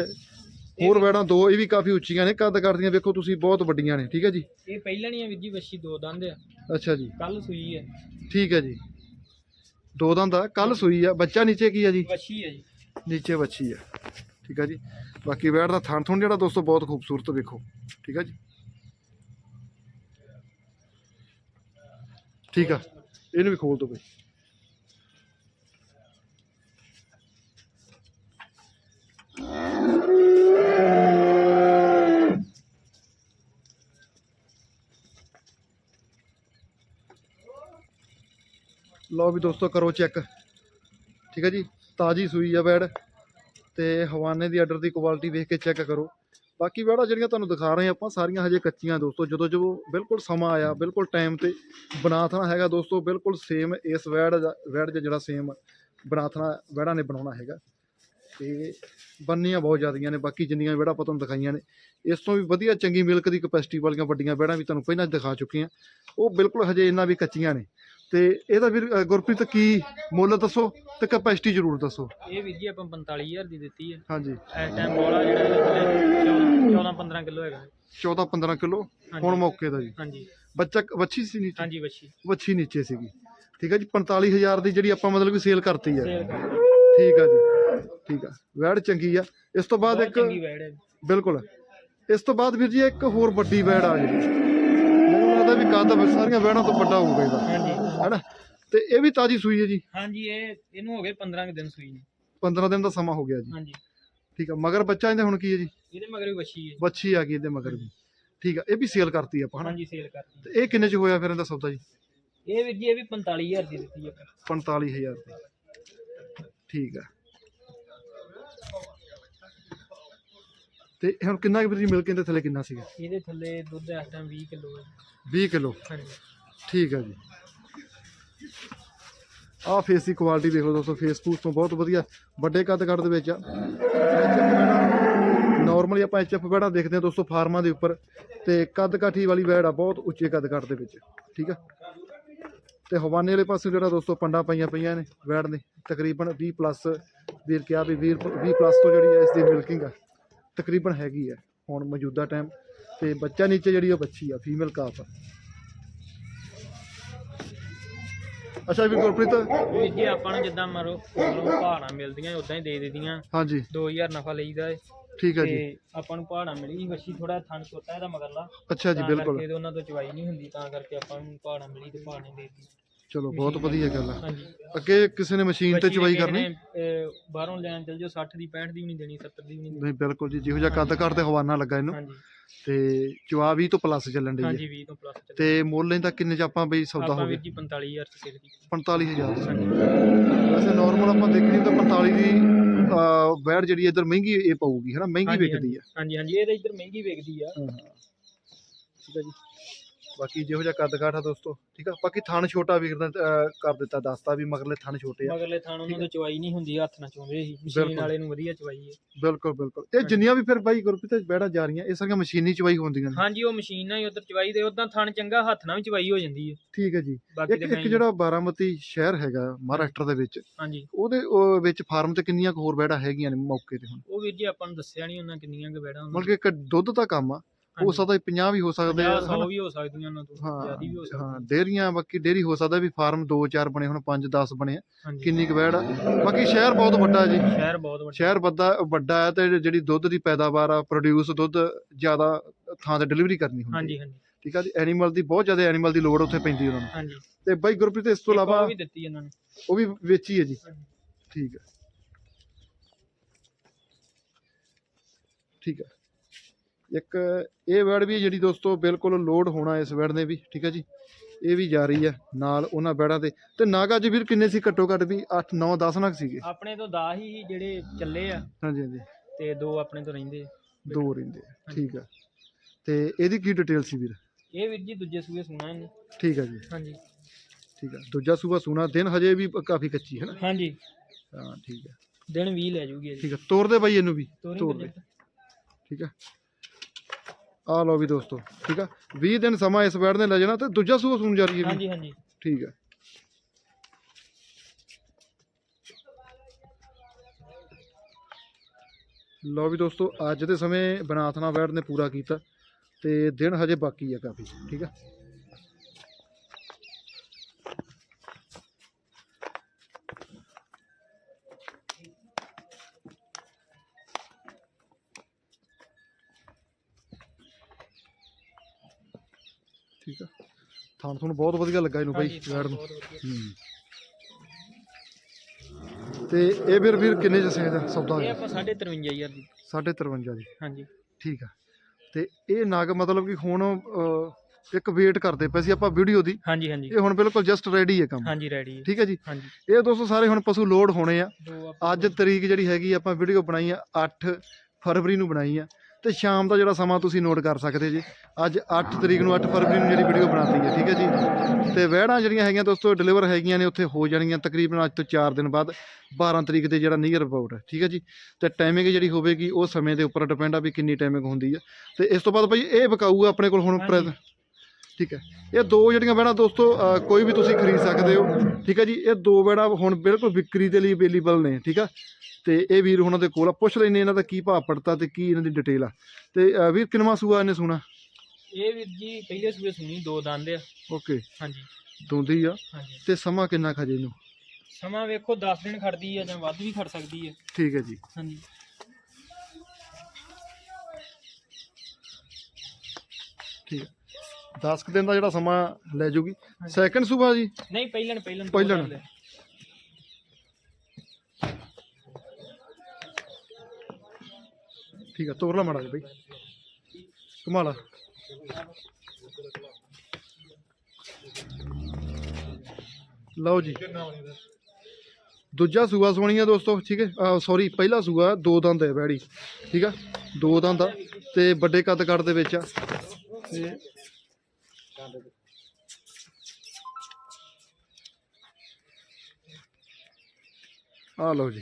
ਹੋਰ ਬੈੜਾਂ ਦੋ ਇਹ ਵੀ ਕਾਫੀ ਉੱਚੀਆਂ ਨੇ ਕੱਦ ਕਰਦੀਆਂ ਵੇਖੋ ਤੁਸੀਂ ਬਹੁਤ ਵੱਡੀਆਂ ਨੇ ਠੀਕ ਹੈ ਜੀ? ਇਹ ਪਹਿਲਾਂ ਨਹੀਂ ਆ ਵੀਰ ਜੀ ਵੱਛੀ ਦੋ ਦੰਦ ਆ। ਅੱਛਾ ਜੀ। ਕੱਲ ਸੂਈ ਹੈ। ਠੀਕ ਹੈ ਜੀ। ਦੋ ਦੰਦ ਆ ਕੱਲ ਸੂਈ ਆ ਬੱਚਾ ਨੀਚੇ ਕੀ ਆ ਜੀ? ਵੱਛੀ ਹੈ ਜੀ। ਨੀਚੇ ਬੱਚੀ ਆ। ਠੀਕ ਆ ਜੀ। ਬਾਕੀ ਬੈੜ ਦਾ ਥਣ ਥੁਣ ਜਿਹੜਾ ਦੋਸਤੋ ਬਹੁਤ ਖੂਬਸੂਰਤ ਵੇਖੋ। ਠੀਕ ਆ ਜੀ? ਠੀਕ ਆ। ਇਹਨੂੰ ਵੀ ਖੋਲ ਦੋ ਬਈ। ਲਓ ਵੀ ਦੋਸਤੋ, ਕਰੋ ਚੈੱਕ। ਠੀਕ ਹੈ ਜੀ? ਤਾਜੀ ਸੂਈ ਆ ਬੈੜ। ਤੇ ਹਵਾਨੇ ਦੀ ਆਰਡਰ ਦੀ ਕੁਆਲਿਟੀ ਵੇਖ ਕੇ ਚੈੱਕ ਕਰੋ। ਬਾਕੀ ਵਿਹੜਾ ਜਿਹੜੀਆਂ ਤੁਹਾਨੂੰ ਦਿਖਾ ਰਹੇ ਹਾਂ ਆਪਾਂ, ਸਾਰੀਆਂ ਹਜੇ ਕੱਚੀਆਂ ਦੋਸਤੋ, ਜਦੋਂ ਜਦੋਂ ਬਿਲਕੁਲ ਸਮਾਂ ਆਇਆ, ਬਿਲਕੁਲ ਟਾਈਮ ਤੇ ਬਨਾਥਣਾ ਹੈਗਾ ਦੋਸਤੋ, ਬਿਲਕੁਲ ਸੇਮ ਇਸ ਵਿਹੜ ਦਾ ਵੈੜ 'ਚ ਜਿਹੜਾ ਸੇਮ ਬਨਾਥਣਾ ਵਿਹੜਾ ਨੇ ਬਣਾਉਣਾ ਹੈਗਾ। ਤੇ ਬੰਨੀਆਂ ਬਹੁਤ ਜ਼ਿਆਦੀਆਂ ਨੇ, ਬਾਕੀ ਜਿੰਨੀਆਂ ਵੈੜਾਂ ਆਪਾਂ ਤੁਹਾਨੂੰ ਦਿਖਾਈਆਂ ਨੇ, ਇਸ ਤੋਂ ਵੀ ਵਧੀਆ ਚੰਗੀ ਮਿਲਕ ਦੀ ਕਪੈਸਿਟੀ ਵਾਲੀਆਂ ਵੱਡੀਆਂ ਵਿਹੜਾਂ ਵੀ ਤੁਹਾਨੂੰ ਪਹਿਲਾਂ ਦਿਖਾ ਚੁੱਕੇ ਹਾਂ। ਉਹ ਬਿਲਕੁਲ ਹਜੇ ਇੰਨਾ ਵੀ ਕੱਚੀਆਂ ਨੇ। ਤੇ ਇਹਦਾ ਵੀਰ ਅ, ਗੁਰਪ੍ਰੀਤ ਕੀ ਮੁੱਲ ਦੱਸੋ ਤੇ ਕਪੈਸਿਟੀ ਜ਼ਰੂਰ ਦੱਸੋ। ਇਹ ਵੀਰ ਜੀ ਆਪਾਂ 45000 ਦੀ ਦਿੱਤੀ ਹੈ ਹਾਂਜੀ। ਇਸ ਟਾਈਮ ਬੋਲਾ ਜਿਹੜਾ ਇਹਦੇ 14 15 ਕਿਲੋ ਹੈਗਾ। 14 15 ਕਿਲੋ। ਹੁਣ ਮੌਕੇ ਦਾ ਜੀ। ਹਾਂਜੀ। ਬੱਚਾ ਵੱਛੀ ਸੀ ਨੀਚੇ? ਹਾਂਜੀ ਵੱਛੀ। ਵੱਛੀ ਨੀਚੇ ਸੀਗੀ। ਠੀਕ ਹੈ ਜੀ 45000 ਦੀ ਜਿਹੜੀ ਆਪਾਂ ਮਤਲਬ ਕਿ ਸੇਲ ਕਰਤੀ ਹੈ ਠੀਕ ਆ ਜੀ। ਠੀਕ ਆ। ਵੈੜ ਚੰਗੀ ਆ। ਇਸ ਤੋਂ ਬਾਅਦ ਇੱਕ ਚੰਗੀ ਵੈੜ ਹੈ। ਬਿਲਕੁਲ। ਇਸ ਤੋਂ ਬਾਅਦ ਵੀਰ ਜੀ ਇੱਕ ਹੋਰ ਵੱਡੀ ਵੈੜ ਆ ਜਿਹੜੀ। ਮੈਨੂੰ ਲੱਗਦਾ ਵੀ ਕੱਦ ਸਾਰੀਆਂ ਵੈੜਾਂ ਤੋਂ ਵੱਡਾ ਹੋਊਗਾ ਇਹਦਾ। ਹਾਂਜੀ। ਹੈਨਾ ਤੇ ਇਹ ਵੀ ਤਾਜੀ ਸੂਈ ਹੈ ਜੀ? ਹਾਂਜੀ ਇਹ ਇਹਨੂੰ ਹੋ ਗਏ 15 ਕੁ ਦਿਨ ਸੂਈ ਨੇ। 15 ਦਿਨ ਦਾ ਸਮਾਂ ਹੋ ਗਿਆ ਜੀ। ਹਾਂਜੀ। ਠੀਕ ਆ ਮਗਰ ਬੱਚਾ ਇਹਦੇ ਹੁਣ ਕੀ ਹੈ ਜੀ? ਇਹਦੇ ਮਗਰ ਵੀ ਵੱਛੀ ਹੈ। ਵੱਛੀ ਆ ਗਈ ਇਹਦੇ ਮਗਰ ਵੀ। ਠੀਕ ਆ ਇਹ ਵੀ ਸੇਲ ਕਰਤੀ ਆਪਾਂ ਹਨਾ? ਹਾਂਜੀ ਸੇਲ ਕਰਤੀ। ਤੇ ਇਹ ਕਿੰਨੇ ਚ ਹੋਇਆ ਫਿਰ ਇਹਦਾ ਸੌਦਾ ਜੀ? ਇਹ ਵੀਰ ਜੀ ਇਹ ਵੀ 45000 ਦੀ ਦਿੱਤੀ ਹੈ ਆਪਾਂ 45000 ਦੀ। ਠੀਕ ਆ। ਤੇ ਹੁਣ ਕਿੰਨਾ ਕੁ ਵੀਰ ਜੀ ਮਿਲ ਕੇ ਇਹਦੇ ਥੱਲੇ ਕਿੰਨਾ ਸੀਗਾ? ਇਹਦੇ ਥੱਲੇ ਦੁੱਧ ਇਸ ਟਾਈਮ 20 ਕਿਲੋ ਹੈ। 20 ਕਿਲੋ। ਹਾਂਜੀ। ਠੀਕ ਆ ਜੀ। ਆਹ ਫੇਸ ਦੀ ਕੁਆਲਿਟੀ ਦੇਖ ਲਓ ਦੋਸਤੋ ਫੇਸ ਫੂਸ ਤੋਂ ਬਹੁਤ ਵਧੀਆ, ਵੱਡੇ ਕੱਦ ਕੱਟ ਦੇ ਵਿੱਚ ਆ। ਨਾਰਮਲੀ ਆਪਾਂ ਐਚਐਫ ਬੈੜਾ ਦੇਖਦੇ ਹਾਂ ਦੋਸਤੋ, ਫਾਰਮਾਂ ਦੇ ਉੱਪਰ। ਤੇ ਕੱਦ ਕਾਠੀ ਵਾਲੀ ਬੈੜ ਆ, ਬਹੁਤ ਉੱਚੇ ਕੱਦ ਕੱਟ ਦੇ ਵਿੱਚ, ਠੀਕ ਆ? ਤੇ ਹਵਾਨੇ ਵਾਲੇ ਪਾਸੇ ਜਿਹੜਾ ਦੋਸਤੋ ਪੰਡਾ ਪਈਆਂ ਪਈਆਂ ਨੇ ਬੈੜ ਨੇ, ਤਕਰੀਬਨ 20 ਪਲੱਸ ਵੀਰ ਕਿਹਾ ਵੀ 20 ਪਲੱਸ ਤੋਂ ਜਿਹੜੀ ਹੈ ਇਸ ਦੀ ਮਿਲਕਿੰਗ ਆ, ਤਕਰੀਬਨ ਹੈਗੀ ਆ, ਹੁਣ ਮੌਜੂਦਾ ਟਾਈਮ ਤੇ ਬੱਚਾ ਨੀਚੇ ਜਿਹੜੀ ਉਹ ਬੱਚੀ ਆ ਫੀਮੇਲ ਕਾਫ ਆ। ਅੱਛਾ ਵੀ ਗੁਰਪ੍ਰੀਤ। ਵੀਰ ਜੀ ਆਪਾਂ ਨੂੰ ਜਿੱਦਾਂ ਮਰੋ ਕੋਲੋਂ ਪਹਾੜਾਂ ਮਿਲਦੀਆਂ ਉਦਾਂ ਹੀ ਦੇ ਦਿੱਤੀਆਂ ਹਾਂਜੀ। 2000 ਨਫਾ ਲਈਦਾ ਏ। ਠੀਕ ਆ ਜੀ। ਤੇ ਆਪਾਂ ਨੂੰ ਪਹਾੜਾਂ ਮਿਲੀ ਵੱਛੀ ਥੋੜਾ ਥਣ ਛੋਟਾ ਇਹਦਾ ਮਗਰਲਾ। ਅੱਛਾ ਜੀ ਤਾਂ ਬਿਲਕੁਲ। ਕਰਕੇ ਉਹਨਾਂ ਤੋਂ ਚਵਾਈ ਨਹੀਂ ਹੁੰਦੀ ਤਾਂ ਕਰਕੇ ਆਪਾਂ ਨੂੰ ਪਹਾੜਾਂ ਮਿਲੀ ਤੇ ਪਹਾੜਾਂ ਦੇ ਦਿੱਤੀ ਚਲੋ ਬਹੁਤ ਵਧੀਆ ਗੱਲ ਆ। ਹਾਂਜੀ। ਅੱਗੇ ਕਿਸੇ ਨੇ ਮਸ਼ੀਨ ਤੇ ਚਵਾਈ ਕਿਸੇ ਕਰਨੀ? ਨੇ, ਅਹ, ਬਾਹਰੋਂ ਲੈਣ ਚਲ ਜਾਓ 60 ਦੀ 65 ਦੀ ਵੀ ਨਹੀਂ ਦੇਣੀ 70 ਦੀ ਵੀ ਨਹੀਂ ਨਹੀਂ ਬਿਲਕੁਲ ਜੀ ਜਿਹੋ ਜਿਹਾ ਕੱਦ ਤੇ ਹਵਾਨਾ ਲੱਗਾ ਇਹਨੂੰ। ਹਾਂਜੀ। ਤੇ ਚਵਾ 20 ਤੋਂ ਪਲੱਸ ਚੱਲਣ ਦੀ ਹੈ। ਹਾਂਜੀ 20 ਤੋਂ ਪਲੱਸ ਚੱਲ ਤੇ ਮੁੱਲ ਇਹਦਾ ਕਿੰਨੇ ਚ ਆਪਾਂ ਬਈ ਸੌਦਾ ਆਪਾਂ ਹੋ ਵੀਰ ਗਿਆ ਜੀ 45000 ਚ ਸੇਲ ਕੀਤੀ 45000 ਦਾ। ਹਾਂਜੀ। ਵੈਸੇ ਨਾਰਮਲ ਆਪਾਂ ਦੇਖਣੀ ਤਾਂ 45 ਦੀ ਅਹ, ਵੈੜ ਜਿਹੜੀ ਇਧਰ ਮਹਿੰਗੀ ਇਹ ਪਊਗੀ ਹੈ ਨਾ ਮਹਿੰਗੀ ਹਾਂਜੀ, ਵਿਕਦੀ ਆ ਹਾਂਜੀ ਹਾਂਜੀ ਇਹ ਤਾਂ ਇੱਧਰ ਮਹਿੰਗੀ ਵਿਕਦੀ ਆ। ਠੀਕ ਹੈ ਜੀ। ਬਾਕੀ ਜਿਹੋ ਜਿਹਾ ਕੱਦ ਕਾਠ ਆ ਦੋਸਤੋ ਠੀਕ ਆ? ਬਾਕੀ ਥਣ ਛੋਟਾ ਵੀਰ ਨੇ ਅਹ, ਕਰ ਦਿੱਤਾ ਦੱਸਤਾ ਵੀ ਮਗਰਲੇ ਥਣ ਛੋਟੇ ਆ। ਮਗਰਲੇ ਥਾਣ ਉਹਨਾਂ ਦੇ ਚਵਾਈ ਨਹੀਂ ਹੁੰਦੀ ਹੱਥ ਨਾਲ ਚੋਂਦੇ ਸੀ। ਬਿਲਕੁਲ। ਮਸ਼ੀਨ ਵਾਲੇ ਨੂੰ ਵਧੀਆ ਚਵਾਈ ਹੈ ਬਿਲਕੁਲ ਬਿਲਕੁਲ। ਇਹ ਜਿੰਨੀਆਂ ਵੀ ਫਿਰ ਬਾਈ ਗੁਰਪ੍ਰੀਤ ਬੈੜਾ ਜਾ ਰਹੀਆਂ ਇਹ ਸਾਰੀਆਂ ਮਸ਼ੀਨੀ ਚਵਾਈ ਹੁੰਦੀਆਂ ਨੇ। ਹਾਂਜੀ ਉਹ ਮਸ਼ੀਨ ਨਾਲ ਹੀ ਉਧਰ ਚਵਾਈ ਦੇ ਉਦਾਂ ਥਣ ਚੰਗਾ ਹੱਥ ਨਾਲ ਵੀ ਚਵਾਈ ਹੋ ਜਾਂਦੀ ਹੈ ਠੀਕ ਹੈ ਜੀ। ਬਾਕੀ ਇੱਕ ਤੇ ਇੱਕ ਜਿਹੜਾ ਬਾਰਾਮਤੀ ਸ਼ਹਿਰ ਹੈਗਾ ਮਹਾਰਾਸ਼ਟਰ ਦੇ ਵਿੱਚ ਹਾਂਜੀ। ਉਹਦੇ ਉਹ ਵਿੱਚ ਫਾਰਮ ਤੇ ਕਿੰਨੀਆਂ ਕੁ ਹੋਰ ਬੈੜਾ ਹੈਗੀਆਂ ਨੇ ਮੌਕੇ ਤੇ ਹੁਣ? ਉਹ ਵੀਰ ਜੀ ਆਪਾਂ ਨੂੰ ਦੱਸਿਆ ਨਹੀਂ ਉਹਨਾਂ ਕਿੰਨੀਆਂ ਕੁ ਬੈੜਾਂ ਮਤਲਬ ਕਿ ਇੱਕ ਦੁੱਧ ਦਾ ਕੰਮ ਆ। ਹੋ ਸਕਦਾ 50 ਵੀ ਹੋ ਸਕਦੇ ਆ 100 ਹਨਾ? ਵੀ ਹੋ ਸਕਦੀਆਂ ਉਹਨਾਂ ਤੋਂ ਜ਼ਿਆਦਾ ਵੀ ਹੋ ਸਕਦੀਆਂ। ਹਾਂ ਡੇਰੀਆਂ ਬਾਕੀ ਡੇਰੀ ਹੋ ਸਕਦਾ ਵੀ ਫਾਰਮ 2-4 ਬਣੇ ਹੁਣ 5-10 ਬਣੇ ਆ ਕਿੰਨੀ ਕੁ ਆ। ਬਾਕੀ ਸ਼ਹਿਰ ਬਹੁਤ ਵੱਡਾ ਜੀ। ਸ਼ਹਿਰ ਬਹੁਤ ਵੱਡਾ। ਸ਼ਹਿਰ ਵੱਡਾ ਵੱਡਾ ਹੈ ਤੇ ਜਿਹੜੀ ਦੁੱਧ ਦੀ ਪੈਦਾਵਾਰ ਆ ਪ੍ਰੋਡਿਊਸ ਦੁੱਧ ਜ਼ਿਆਦਾ ਥਾਂ ਤੇ ਡਿਲੀਵਰੀ ਕਰਨੀ ਹੁੰਦੀ ਹਾਂਜੀ ਹਾਂਜੀ। ਠੀਕ ਆ ਜੀ ਐਨੀਮਲ ਦੀ ਬਹੁਤ ਜ਼ਿਆਦਾ ਐਨੀਮਲ ਦੀ ਲੋੜ ਉੱਥੇ ਪੈਂਦੀ ਉਹਨਾਂ ਨੂੰ। ਹਾਂਜੀ। ਤੇ ਬਾਈ ਗੁਰਪ੍ਰੀਤ ਇਸ ਤੋਂ ਇਲਾਵਾ ਉਹ ਵੀ ਦਿੱਤੀ ਇਹਨਾਂ ਨੇ। ਉਹ ਵੀ ਵੇਚੀ ਹੈ ਜੀ। ਠੀਕ ਹੈ ਠੀਕ ਹੈ ਇੱਕ ਇਹ ਵਰਡ ਵੀ ਜਿਹੜੀ ਦੋਸਤੋ ਬਿਲਕੁਲ ਲੋਡ ਹੋਣਾ ਇਸ ਵਰਡ ਨੇ ਵੀ ਠੀਕ ਹੈ ਜੀ? ਇਹ ਵੀ ਜਾ ਰਹੀ ਹੈ ਨਾਲ ਉਹਨਾਂ ਬੈੜਾਂ ਤੇ। ਤੇ ਨਾਗਾ ਜੀ ਵੀਰ ਕਿੰਨੇ ਸੀ ਘੱਟੋ ਘੱਟ ਵੀ? 8 9 10 ਨਗ ਸੀਗੇ। ਆਪਣੇ ਤੋਂ 10 ਹੀ ਜਿਹੜੇ ਚੱਲੇ ਆ। ਹਾਂਜੀ ਹਾਂਜੀ। ਤੇ ਦੋ ਆਪਣੇ ਤੋਂ ਰਹਿੰਦੇ ਆ। ਦੋ ਰਹਿੰਦੇ ਆ ਠੀਕ ਹੈ ਤੇ ਇਹਦੀ ਕੀ ਡਿਟੇਲ ਸੀ ਵੀਰ? ਇਹ ਵੀਰ ਜੀ ਦੂਜੇ ਸੂਏ ਸੁਣਾ ਇਹਨੇ। ਠੀਕ ਹੈ ਜੀ। ਹਾਂਜੀ। ਠੀਕ ਹੈ ਦੂਜਾ ਸੂਬਾ ਸੋਨਾ ਦਿਨ ਹਜੇ ਵੀ ਕਾਫੀ ਕੱਚੀ ਹੈ ਨਾ? ਹਾਂਜੀ। ਹਾਂ ਠੀਕ ਹੈ ਦਿਨ 20 ਲੈ ਜੂਗੀ ਠੀਕ ਹੈ ਤੋਰ ਦੇ ਬਾਈ ਇਹਨੂੰ ਵੀ। ਤੋਰੀ ਦੇ। ਠੀਕ ਹੈ ਆ ਲਓ ਵੀ ਦੋਸਤੋ ਠੀਕ ਆ? 20 ਦਿਨ ਸਮਾਂ ਇਸ ਵੈੜ ਨੇ ਲੈ ਜਾਣਾ ਤੇ ਦੂਜਾ ਸੂਆ ਸੁਣ ਜਾ ਰਹੀ ਹੈ ਹਾਂਜੀ ਹਾਂਜੀ। ਠੀਕ ਹੈ ਲਓ ਵੀ ਦੋਸਤੋ ਅੱਜ ਦੇ ਸਮੇਂ ਬਨਾਥਨਾ ਵੈੜ ਨੇ ਪੂਰਾ ਕੀਤਾ ਤੇ ਦਿਨ ਹਜੇ ਬਾਕੀ ਆ ਕਾਫੀ ਆ ਠੀਕ ਆ? ਥਾਣ ਤੁਹਾਨੂੰ ਬਹੁਤ ਵਧੀਆ ਲੱਗਾ ਇਹਨੂੰ ਬਾਈ ਵੈੜ ਨੂੰ। ਤੇ ਇਹ ਵੀਰ ਵੀਰ ਕਿੰਨੇ ਚ ਸੇਦ ਸੌਦਾ ਇਹ ਆਪਾਂ 53000 ਦੀ। 53 ਦੀ। ਹਾਂਜੀ। ਠੀਕ ਆ। ਤੇ ਇਹ ਨਗ ਮਤਲਬ ਕਿ ਹੁਣ ਅਹ, ਇੱਕ ਵੇਟ ਕਰਦੇ ਪਏ ਸੀ ਆਪਾਂ ਵੀਡੀਓ ਦੀ। ਹਾਂਜੀ ਹਾਂਜੀ। ਇਹ ਹੁਣ ਬਿਲਕੁਲ ਜਸਟ ਰੈਡੀ ਹੈ ਕੰਮ। ਹਾਂਜੀ ਰੈਡੀ ਹੈ ਠੀਕ ਹੈ ਜੀ? ਹਾਂਜੀ। ਇਹ ਦੋਸਤੋ ਸਾਰੇ ਹੁਣ ਪਸ਼ੂ ਲੋਡ ਹੋਣੇ ਆ। ਆਪਾਂ ਅੱਜ ਤਰੀਕ ਜਿਹੜੀ ਹੈਗੀ ਆਪਾਂ ਵੀਡੀਓ ਬਣਾਈ ਆ 8 ਫਰਵਰੀ ਨੂੰ ਬਣਾਈ ਆ। ਤੇ ਸ਼ਾਮ ਦਾ ਜਿਹੜਾ ਸਮਾਂ ਤੁਸੀਂ ਨੋਟ ਕਰ ਸਕਦੇ ਜੀ ਅੱਜ 8 ਤਰੀਕ ਨੂੰ 8 ਫਰਵਰੀ ਨੂੰ ਜਿਹੜੀ ਵੀਡੀਓ ਬਣਾਤੀ ਹੈ ਠੀਕ ਹੈ ਜੀ? ਤੇ ਵਹਿੜਾਂ ਜਿਹੜੀਆਂ ਹੈਗੀਆਂ ਦੋਸਤੋ ਡਿਲੀਵਰ ਹੈਗੀਆਂ ਨੇ ਉੱਥੇ ਹੋ ਜਾਣਗੀਆਂ ਤਕਰੀਬਨ ਅੱਜ ਤੋਂ 4 ਦਿਨ ਬਾਅਦ 12 ਤਰੀਕ ਦੇ ਜਿਹੜਾ ਨੀਅਰ ਅਬਾਊਟ ਹੈ ਠੀਕ ਹੈ ਜੀ? ਤੇ ਟਾਈਮਿੰਗ ਜਿਹੜੀ ਹੋਵੇਗੀ ਉਹ ਸਮੇਂ ਦੇ ਉੱਪਰ ਡਿਪੈਂਡ ਆ ਵੀ ਕਿੰਨੀ ਟਾਈਮਿੰਗ ਹੁੰਦੀ ਹੈ। ਤੇ ਇਸ ਤੋਂ ਬਾਅਦ ਭਾਈ ਇਹ ਵਿਕਾਊ ਆ ਆਪਣੇ ਕੋਲ ਹੁਣ ਠੀਕ ਹੈ। ਇਹ ਦੋ ਜਿਹੜੀਆਂ ਵਹਿੜਾਂ ਦੋਸਤੋ ਕੋਈ ਵੀ ਤੁਸੀਂ ਖਰੀਦ ਸਕਦੇ ਹੋ ਠੀਕ ਹੈ ਜੀ। ਇਹ ਦੋ ਵਹਿੜਾਂ ਹੁਣ ਬਿਲਕੁਲ ਵਿਕਰੀ ਦੇ ਲਈ ਅਵੇਲੇਬਲ ਨੇ ਠੀਕ ਆ। ਤੇ ਇਹ ਵੀਰ ਉਹਨਾਂ ਦੇ ਕੋਲ ਆ। ਪੁੱਛ ਲੈਨੇ ਇਹਨਾਂ ਦਾ ਕੀ ਭਾਅ ਪੜਤਾ ਤੇ ਕੀ ਇਹਨਾਂ ਦੀ ਡਿਟੇਲ ਆ। ਤੇ ਵੀਰ ਕਿਨਵਾ ਸੂਆ ਇਹਨੇ ਸੁਣਾ? ਇਹ ਵੀਰ ਜੀ ਪਹਿਲੇ ਸੂਏ ਸੁਣੀ ਦੋ ਦੰਦ ਆ। ਓਕੇ। ਹਾਂਜੀ। ਦੋਂਦੀ ਆ। ਹਾਂਜੀ। ਤੇ ਸਮਾਂ ਕਿੰਨਾ ਖਜੇ ਨੂੰ ਸਮਾਂ ਵੇਖੋ 10 ਦਿਨ ਖੜਦੀ ਆ ਜਾਂ ਵੱਧ ਵੀ ਖੜ ਸਕਦੀ ਹੈ ਠੀਕ ਹੈ ਜੀ। ਹਾਂਜੀ ਠੀਕ ਹੈ 10 ਕੁ ਦਿਨ ਦਾ ਜਿਹੜਾ ਸਮਾਂ ਲੈ ਜੂਗੀ। ਸੈਕੰਡ ਸੂਬਾ ਜੀ? ਨਹੀਂ ਪਹਿਲਣ ਪਹਿਲਣ ਪਹਿਲਣ। ਠੀਕ ਆ ਤੋਰ ਲਾ ਮਾੜਾ ਜਿਹਾ ਬਈ। ਕਮਾਲਾ ਲਓ ਜੀ। ਦੂਜਾ ਸੂਆ ਸੋਣੀ ਆ ਦੋਸਤੋ ਠੀਕ ਹੈ? ਸੌਰੀ ਪਹਿਲਾ ਸੂਆ ਦੋ ਦੰਦ ਹੈ ਬੈੜੀ ਠੀਕ ਆ? ਦੋ ਦੰਦ ਆ ਤੇ ਵੱਡੇ ਕੱਦ ਕੱਦ ਦੇ ਵਿੱਚ ਆ। ਤੇ ਆ ਲਓ ਜੀ।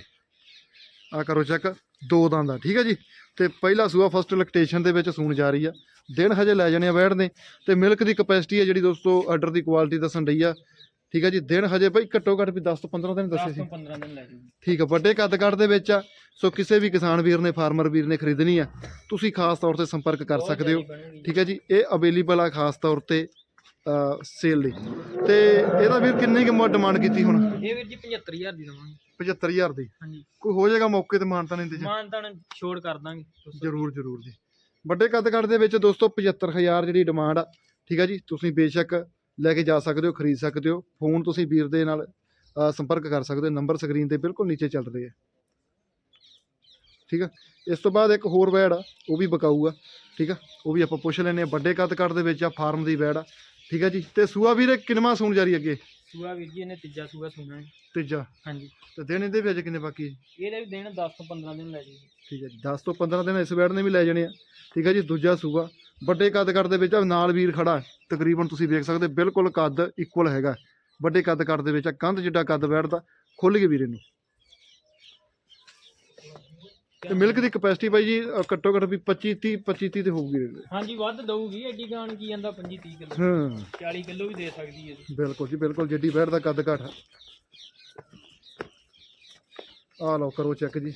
ਆ ਕਰੋ ਚੈੱਕ ਦੋ ਦੰਦ ਦਾ ਠੀਕ ਹੈ ਜੀ? ਤੇ ਪਹਿਲਾ ਸੂਆ ਫਸਟ ਲੈਕਟੇਸ਼ਨ ਦੇ ਵਿੱਚ ਸੂਣ ਜਾ ਰਹੀ ਆ। ਦਿਨ ਹਜੇ ਲੈ ਜਾਣੇ ਆ ਬੈਠਦੇ ਤੇ ਮਿਲਕ ਦੀ ਕਪੈਸਿਟੀ ਹੈ ਜਿਹੜੀ ਦੋਸਤੋ ਆਰਡਰ ਦੀ ਕੁਆਲਿਟੀ ਦੱਸਣ ਰਹੀ ਆ। ਠੀਕ ਹੈ ਜੀ ਦਿਨ ਹਜੇ ਭਾਈ ਘੱਟੋ ਘੱਟ ਵੀ 10 ਤੋਂ 15 ਦਿਨ ਦੱਸੇ 10 ਸੀ ਤੋਂ 15 ਦਿਨ ਲੈ ਜੂਗੀ ਠੀਕ ਆ ਵੱਡੇ ਕੱਦ ਕੱਦ ਦੇ ਵਿੱਚ ਆ। ਸੋ ਕਿਸੇ ਵੀ ਕਿਸਾਨ ਵੀਰ ਨੇ ਫਾਰਮਰ ਵੀਰ ਨੇ ਖਰੀਦਣੀ ਆ ਤੁਸੀਂ ਖਾਸ ਤੌਰ ਤੇ ਸੰਪਰਕ ਕਰ ਸਕਦੇ ਹੋ। ਠੀਕ ਹੈ ਜੀ ਇਹ ਅਵੇਲੇਬਲ ਆ ਖਾਸ ਤੌਰ ਤੇ ਸੇਲ ਲਈ। ਤੇ ਇਹਦਾ ਵੀਰ ਕਿੰਨੀ ਕੁ ਡਿਮਾਂਡ ਕੀਤੀ ਹੁਣ? ਇਹ ਵੀਰ ਜੀ 75000 ਦੀ ਦਵਾਂਗੇ। 75000 ਦੀ? ਹਾਂਜੀ। ਕੋਈ ਹੋ ਜਾਏਗਾ ਮੌਕੇ ਤੇ ਮਾਨਤਾ ਨਹੀਂ ਤੇ ਮਾਨ ਤਾਂ ਛੋੜ ਕਰ ਦਾਂਗੇ। ਜਰੂਰ ਜਰੂਰ ਜੀ। ਵੱਡੇ ਕੱਦ ਕੱਦ ਦੇ ਵਿੱਚ ਦੋਸਤੋ 75000 ਜਿਹੜੀ ਡਿਮਾਂਡ ਆ। ਠੀਕ ਹੈ ਜੀ ਤੁਸੀਂ ਬੇਸ਼ੱਕ ਲੈ ਕੇ ਜਾ ਸਕਦੇ ਹੋ ਖਰੀਦ ਸਕਦੇ ਹੋ। ਫੋਨ ਤੁਸੀਂ ਵੀਰ ਦੇ ਨਾਲ ਸੰਪਰਕ ਕਰ ਸਕਦੇ ਹੋ। ਨੰਬਰ ਸਕਰੀਨ ਤੇ ਬਿਲਕੁਲ ਨੀਚੇ ਚੱਲ ਰਹੇ ਆ। ਠੀਕ ਆ? ਇਸ ਤੋਂ ਬਾਅਦ ਇੱਕ ਹੋਰ ਵੈੜ ਆ ਉਹ ਵੀ ਬਕਾਊ ਆ। ਠੀਕ ਆ? ਉਹ ਵੀ ਆਪਾਂ ਪੁੱਛ ਲੈਨੇ ਆ ਵੱਡੇ ਕੱਦ ਕੱਦ ਦੇ ਵਿੱਚ ਆ ਫਾਰਮ ਦੀ ਵੈੜ ਆ। ਠੀਕ ਆ ਜੀ? ਤੇ ਸੂਆ ਵੀਰੇ ਕਿਨਵਾ ਸੂਣ ਜਾਰੀ ਅੱਗੇ? ਸੂਆ ਵੀਰ ਜੀ ਇਹਨੇ ਤੀਜਾ ਸੂਆ ਸੁਣਾ ਹੈ। ਤੀਜਾ? ਹਾਂਜੀ। ਤੇ ਦਿਨ ਇਹਦੇ ਵਿੱਚ ਕਿੰਨੇ ਬਾਕੀ ਹੈ? ਇਹਦੇ ਵੀ ਦਿਨ 10 ਤੋਂ 15 ਦਿਨ ਲੈ ਜੂਗੀ ਠੀਕ ਹੈ ਜੀ। 10 ਤੋਂ 15 ਦਿਨ ਇਸ ਵੈੜ ਨੇ ਵੀ ਲੈ ਜਾਣੇ ਆ। ਠੀਕ ਹੈ ਜੀ? ਦੂਜਾ ਸੂਆ। ਵੱਡੇ ਕੱਦ ਕੱਦ ਦੇ ਵਿੱਚ ਆ ਨਾਲ ਵੀਰ ਖੜਾ ਤਕਰੀਬਨ ਤੁਸੀਂ ਵੇਖ ਸਕਦੇ ਬਿਲਕੁਲ ਕੱਦ ਇਕੁਅਲ ਹੈਗਾ ਵੱਡੇ ਕੱਦ ਕੱਦ ਦੇ ਵਿੱਚ ਆ ਕੰਧ ਜਿੱਡਾ ਕੱਦ ਬੈਠਦਾ ਖੁੱਲ ਗਏ ਵੀਰ ਇਹਨੂੰ ਤੇ ਮਿਲਕ ਦੀ ਕਪੈਸਿਟੀ ਬਾਈ ਜੀ ਘੱਟੋ ਘੱਟ ਵੀ 25 30 25 30 ਤੇ ਹੋਊਗੀ। ਹਾਂਜੀ ਵੱਧ ਦਊਗੀ ਐਡੀ ਗਾਣ ਕੀ ਜਾਂਦਾ 25 30 ਕਿਲੋ। ਹਾਂ। 40 ਕਿਲੋ ਵੀ ਦੇ ਸਕਦੀ ਹੈ ਜੀ। ਬਿਲਕੁਲ ਜੀ ਬਿਲਕੁਲ ਜਿੱਡੀ ਬੈਠ ਦਾ ਕੱਦ ਘੱਟ ਆ ਲਓ ਕਰੋ ਚੈੱਕ ਜੀ।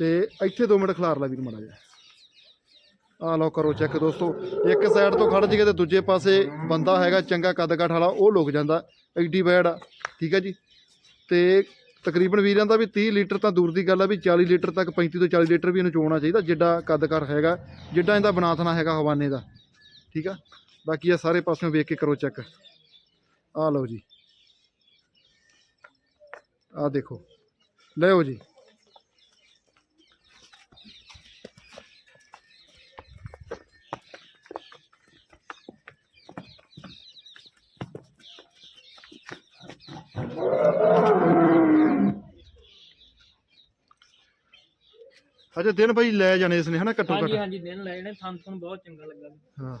ਤੇ ਇੱਥੇ 2 ਮਿੰਟ ਖਲਾਰ ਲਾ ਵੀਰ ਮੜਾ ਜਾ ਆ ਲਓ ਕਰੋ ਚੈੱਕ ਦੋਸਤੋ। ਇੱਕ ਸਾਈਡ ਤੋਂ ਖੜ ਜੀਗੇ ਤੇ ਦੂਜੇ ਪਾਸੇ ਬੰਦਾ ਹੈਗਾ ਚੰਗਾ ਕੱਦ ਘੱਟ ਵਾਲਾ, ਉਹ ਲੁਕ ਜਾਂਦਾ, ਐਡੀ ਬੈੜ ਆ, ਠੀਕ ਹੈ ਜੀ? ਤੇ ਤਕਰੀਬਨ ਵੀਰਾਂ ਦਾ ਵੀ 30 ਲੀਟਰ ਤਾਂ ਦੂਰ ਦੀ ਗੱਲ ਆ ਵੀ 40 ਲੀਟਰ ਤੱਕ 35 ਤੋਂ 40 ਲੀਟਰ ਵੀ ਇਹਨੂੰ ਚੋਣਾ ਚਾਹੀਦਾ, ਜਿੱਡਾ ਕੱਦ ਘਰ ਹੈਗਾ, ਜਿੱਡਾ ਇਹਦਾ ਬਣਾਥਣਾ ਹੈਗਾ ਹਵਾਨੇ ਦਾ, ਠੀਕ ਆ? ਬਾਕੀ ਆ ਸਾਰੇ ਪਾਸਿਓਂ ਵੇਖ ਕੇ ਕਰੋ ਚੈੱਕ ਆ ਲਓ ਜੀ। ਆ ਦੇਖੋ। ਲਿਓ ਜੀ। ਅਜੇ ਦਿਨ ਭਾਈ ਲੈ ਜਾਣੇ ਇਸ ਨੇ ਹਨਾ ਘੱਟੋ ਹਾਂਜੀ ਘੱਟ। ਹਾਂਜੀ ਦਿਨ ਲੈ ਜਣੇ ਥਣ ਥਣ ਬਹੁਤ ਚੰਗਾ ਲੱਗਾ। ਹਾਂ।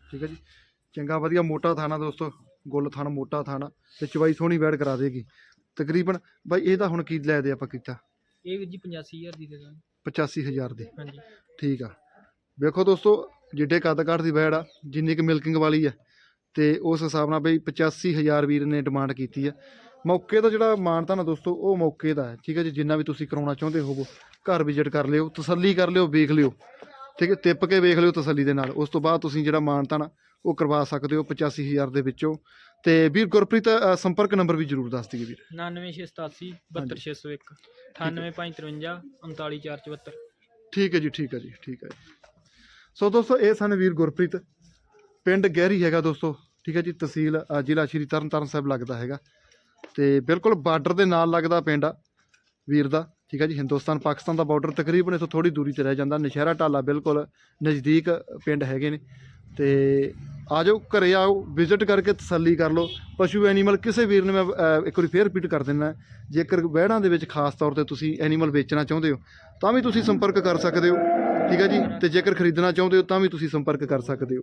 ਠੀਕ ਹੈ ਜੀ। ਚੰਗਾ ਵਧੀਆ ਮੋਟਾ ਥਾਣਾ ਦੋਸਤੋ ਗੁੱਲ ਥਾਣਾ ਮੋਟਾ ਥਾਣਾ ਤੇ ਚਵਾਈ ਸੋਹਣੀ ਬੈੜ ਕਰਾ ਦੇਗੀ। ਤਕਰੀਬਨ ਬਾਈ ਇਹਦਾ ਹੁਣ ਕੀ ਲੈ ਦੇ ਆਪਾਂ ਕੀਤਾ? ਇਹ ਵੀਰ ਜੀ 85000 ਦੀ ਦੇ ਦਾਂਗੇ। 85000 ਦੇ। ਹਾਂਜੀ। ਠੀਕ ਆ। ਵੇਖੋ ਦੋਸਤੋ ਜਿੱਡੇ ਕੱਦ ਕੱਦ ਦੀ ਬੈੜ ਆ ਜਿੰਨੀ ਕਿ ਮਿਲਕਿੰਗ ਵਾਲੀ ਆ ਤੇ ਉਸ ਹਿਸਾਬ ਨਾਲ ਬਈ 85000 ਵੀਰ ਨੇ ਡਿਮਾਂਡ ਕੀਤੀ ਆ। ਮੌਕੇ ਦਾ ਜਿਹੜਾ ਮਾਨਤਾ ਨਾ ਦੋਸਤੋ ਉਹ ਮੌਕੇ ਦਾ ਹੈ। ਠੀਕ ਹੈ ਜੀ ਜਿੰਨਾ ਵੀ ਤੁਸੀਂ ਕਰਾਉਣਾ ਚਾਹੁੰਦੇ ਹੋਵੋ ਘਰ ਵਿਜ਼ਿਟ ਕਰ ਲਿਓ ਤਸੱਲੀ ਕਰ ਲਿਓ ਵੇਖ ਲਿਓ। ਠੀਕ ਹੈ ਟਿੱਪ ਕੇ ਵੇਖ ਲਿਓ ਤਸੱਲੀ ਦੇ ਨਾਲ। ਉਸ ਤੋਂ ਬਾਅਦ ਤੁਸੀਂ ਜਿਹੜਾ ਮਾਨਤਾ ਨਾ ਉਹ ਕਰਵਾ ਸਕਦੇ ਹੋ 85000 ਦੇ ਵਿੱਚੋਂ। ਤੇ ਵੀਰ ਗੁਰਪ੍ਰੀਤ ਸੰਪਰਕ ਨੰਬਰ ਵੀ ਜ਼ਰੂਰ ਦੱਸ ਦਈਏ ਵੀਰ। 99687 72601 98553 39474 ਠੀਕ ਹੈ ਜੀ ਠੀਕ ਹੈ ਜੀ ਠੀਕ ਹੈ। ਸੋ ਦੋਸਤੋ ਇਹ ਸਨ ਵੀਰ ਗੁਰਪ੍ਰੀਤ। ਪਿੰਡ ਗਹਿਰੀ ਹੈਗਾ ਦੋਸਤੋ। ਠੀਕ ਹੈ ਜੀ, ਤਹਿਸੀਲ ਜ਼ਿਲ੍ਹਾ ਸ਼੍ਰੀ ਤਰਨਤਾਰਨ ਸਾਹਿਬ ਲੱਗਦਾ ਹੈਗਾ। ਤੇ ਬਿਲਕੁਲ ਬਾਰਡਰ ਦੇ ਨਾਲ ਲੱਗਦਾ ਪਿੰਡ ਆ, ਵੀਰ ਦਾ, ਠੀਕ ਹੈ ਜੀ, ਹਿੰਦੁਸਤਾਨ, ਪਾਕਿਸਤਾਨ ਦਾ ਬਾਰਡਰ ਤਕਰੀਬਨ ਇਥੋਂ ਥੋੜੀ ਦੂਰੀ ਤੇ ਰਹਿ ਜਾਂਦਾ, ਨਸ਼ਹਿਰਾ ਢਾਲਾ ਬਿਲਕੁਲ ਨਜ਼ਦੀਕ ਪਿੰਡ ਹੈਗੇ ਨੇ। ਤੇ ਆ ਜਾਓ ਘਰੇ ਆਓ ਵਿਜ਼ਿਟ ਕਰਕੇ ਤਸੱਲੀ ਕਰ ਲਓ। ਪਸ਼ੂ ਐਨੀਮਲ ਕਿਸੇ ਵੀਰ ਨੇ ਮੈਂ ਇੱਕ ਵਾਰੀ ਫੇਰ ਰਿਪੀਟ ਕਰ ਦਿੰਦਾ, ਜੇਕਰ ਵਹਿੜਾਂ ਦੇ ਵਿੱਚ ਖਾਸ ਤੌਰ ਤੇ ਤੁਸੀਂ ਐਨੀਮਲ ਵੇਚਣਾ ਚਾਹੁੰਦੇ ਹੋ, ਤਾਂ ਵੀ ਤੁਸੀਂ ਸੰਪਰਕ ਕਰ ਸਕਦੇ ਹੋ, ਠੀਕ ਹੈ ਜੀ, ਤੇ ਜੇਕਰ ਖਰੀਦਣਾ ਚਾਹੁੰਦੇ ਹੋ, ਤਾਂ ਵੀ ਤੁਸੀਂ ਸੰਪਰਕ ਕਰ ਸਕਦੇ ਹੋ।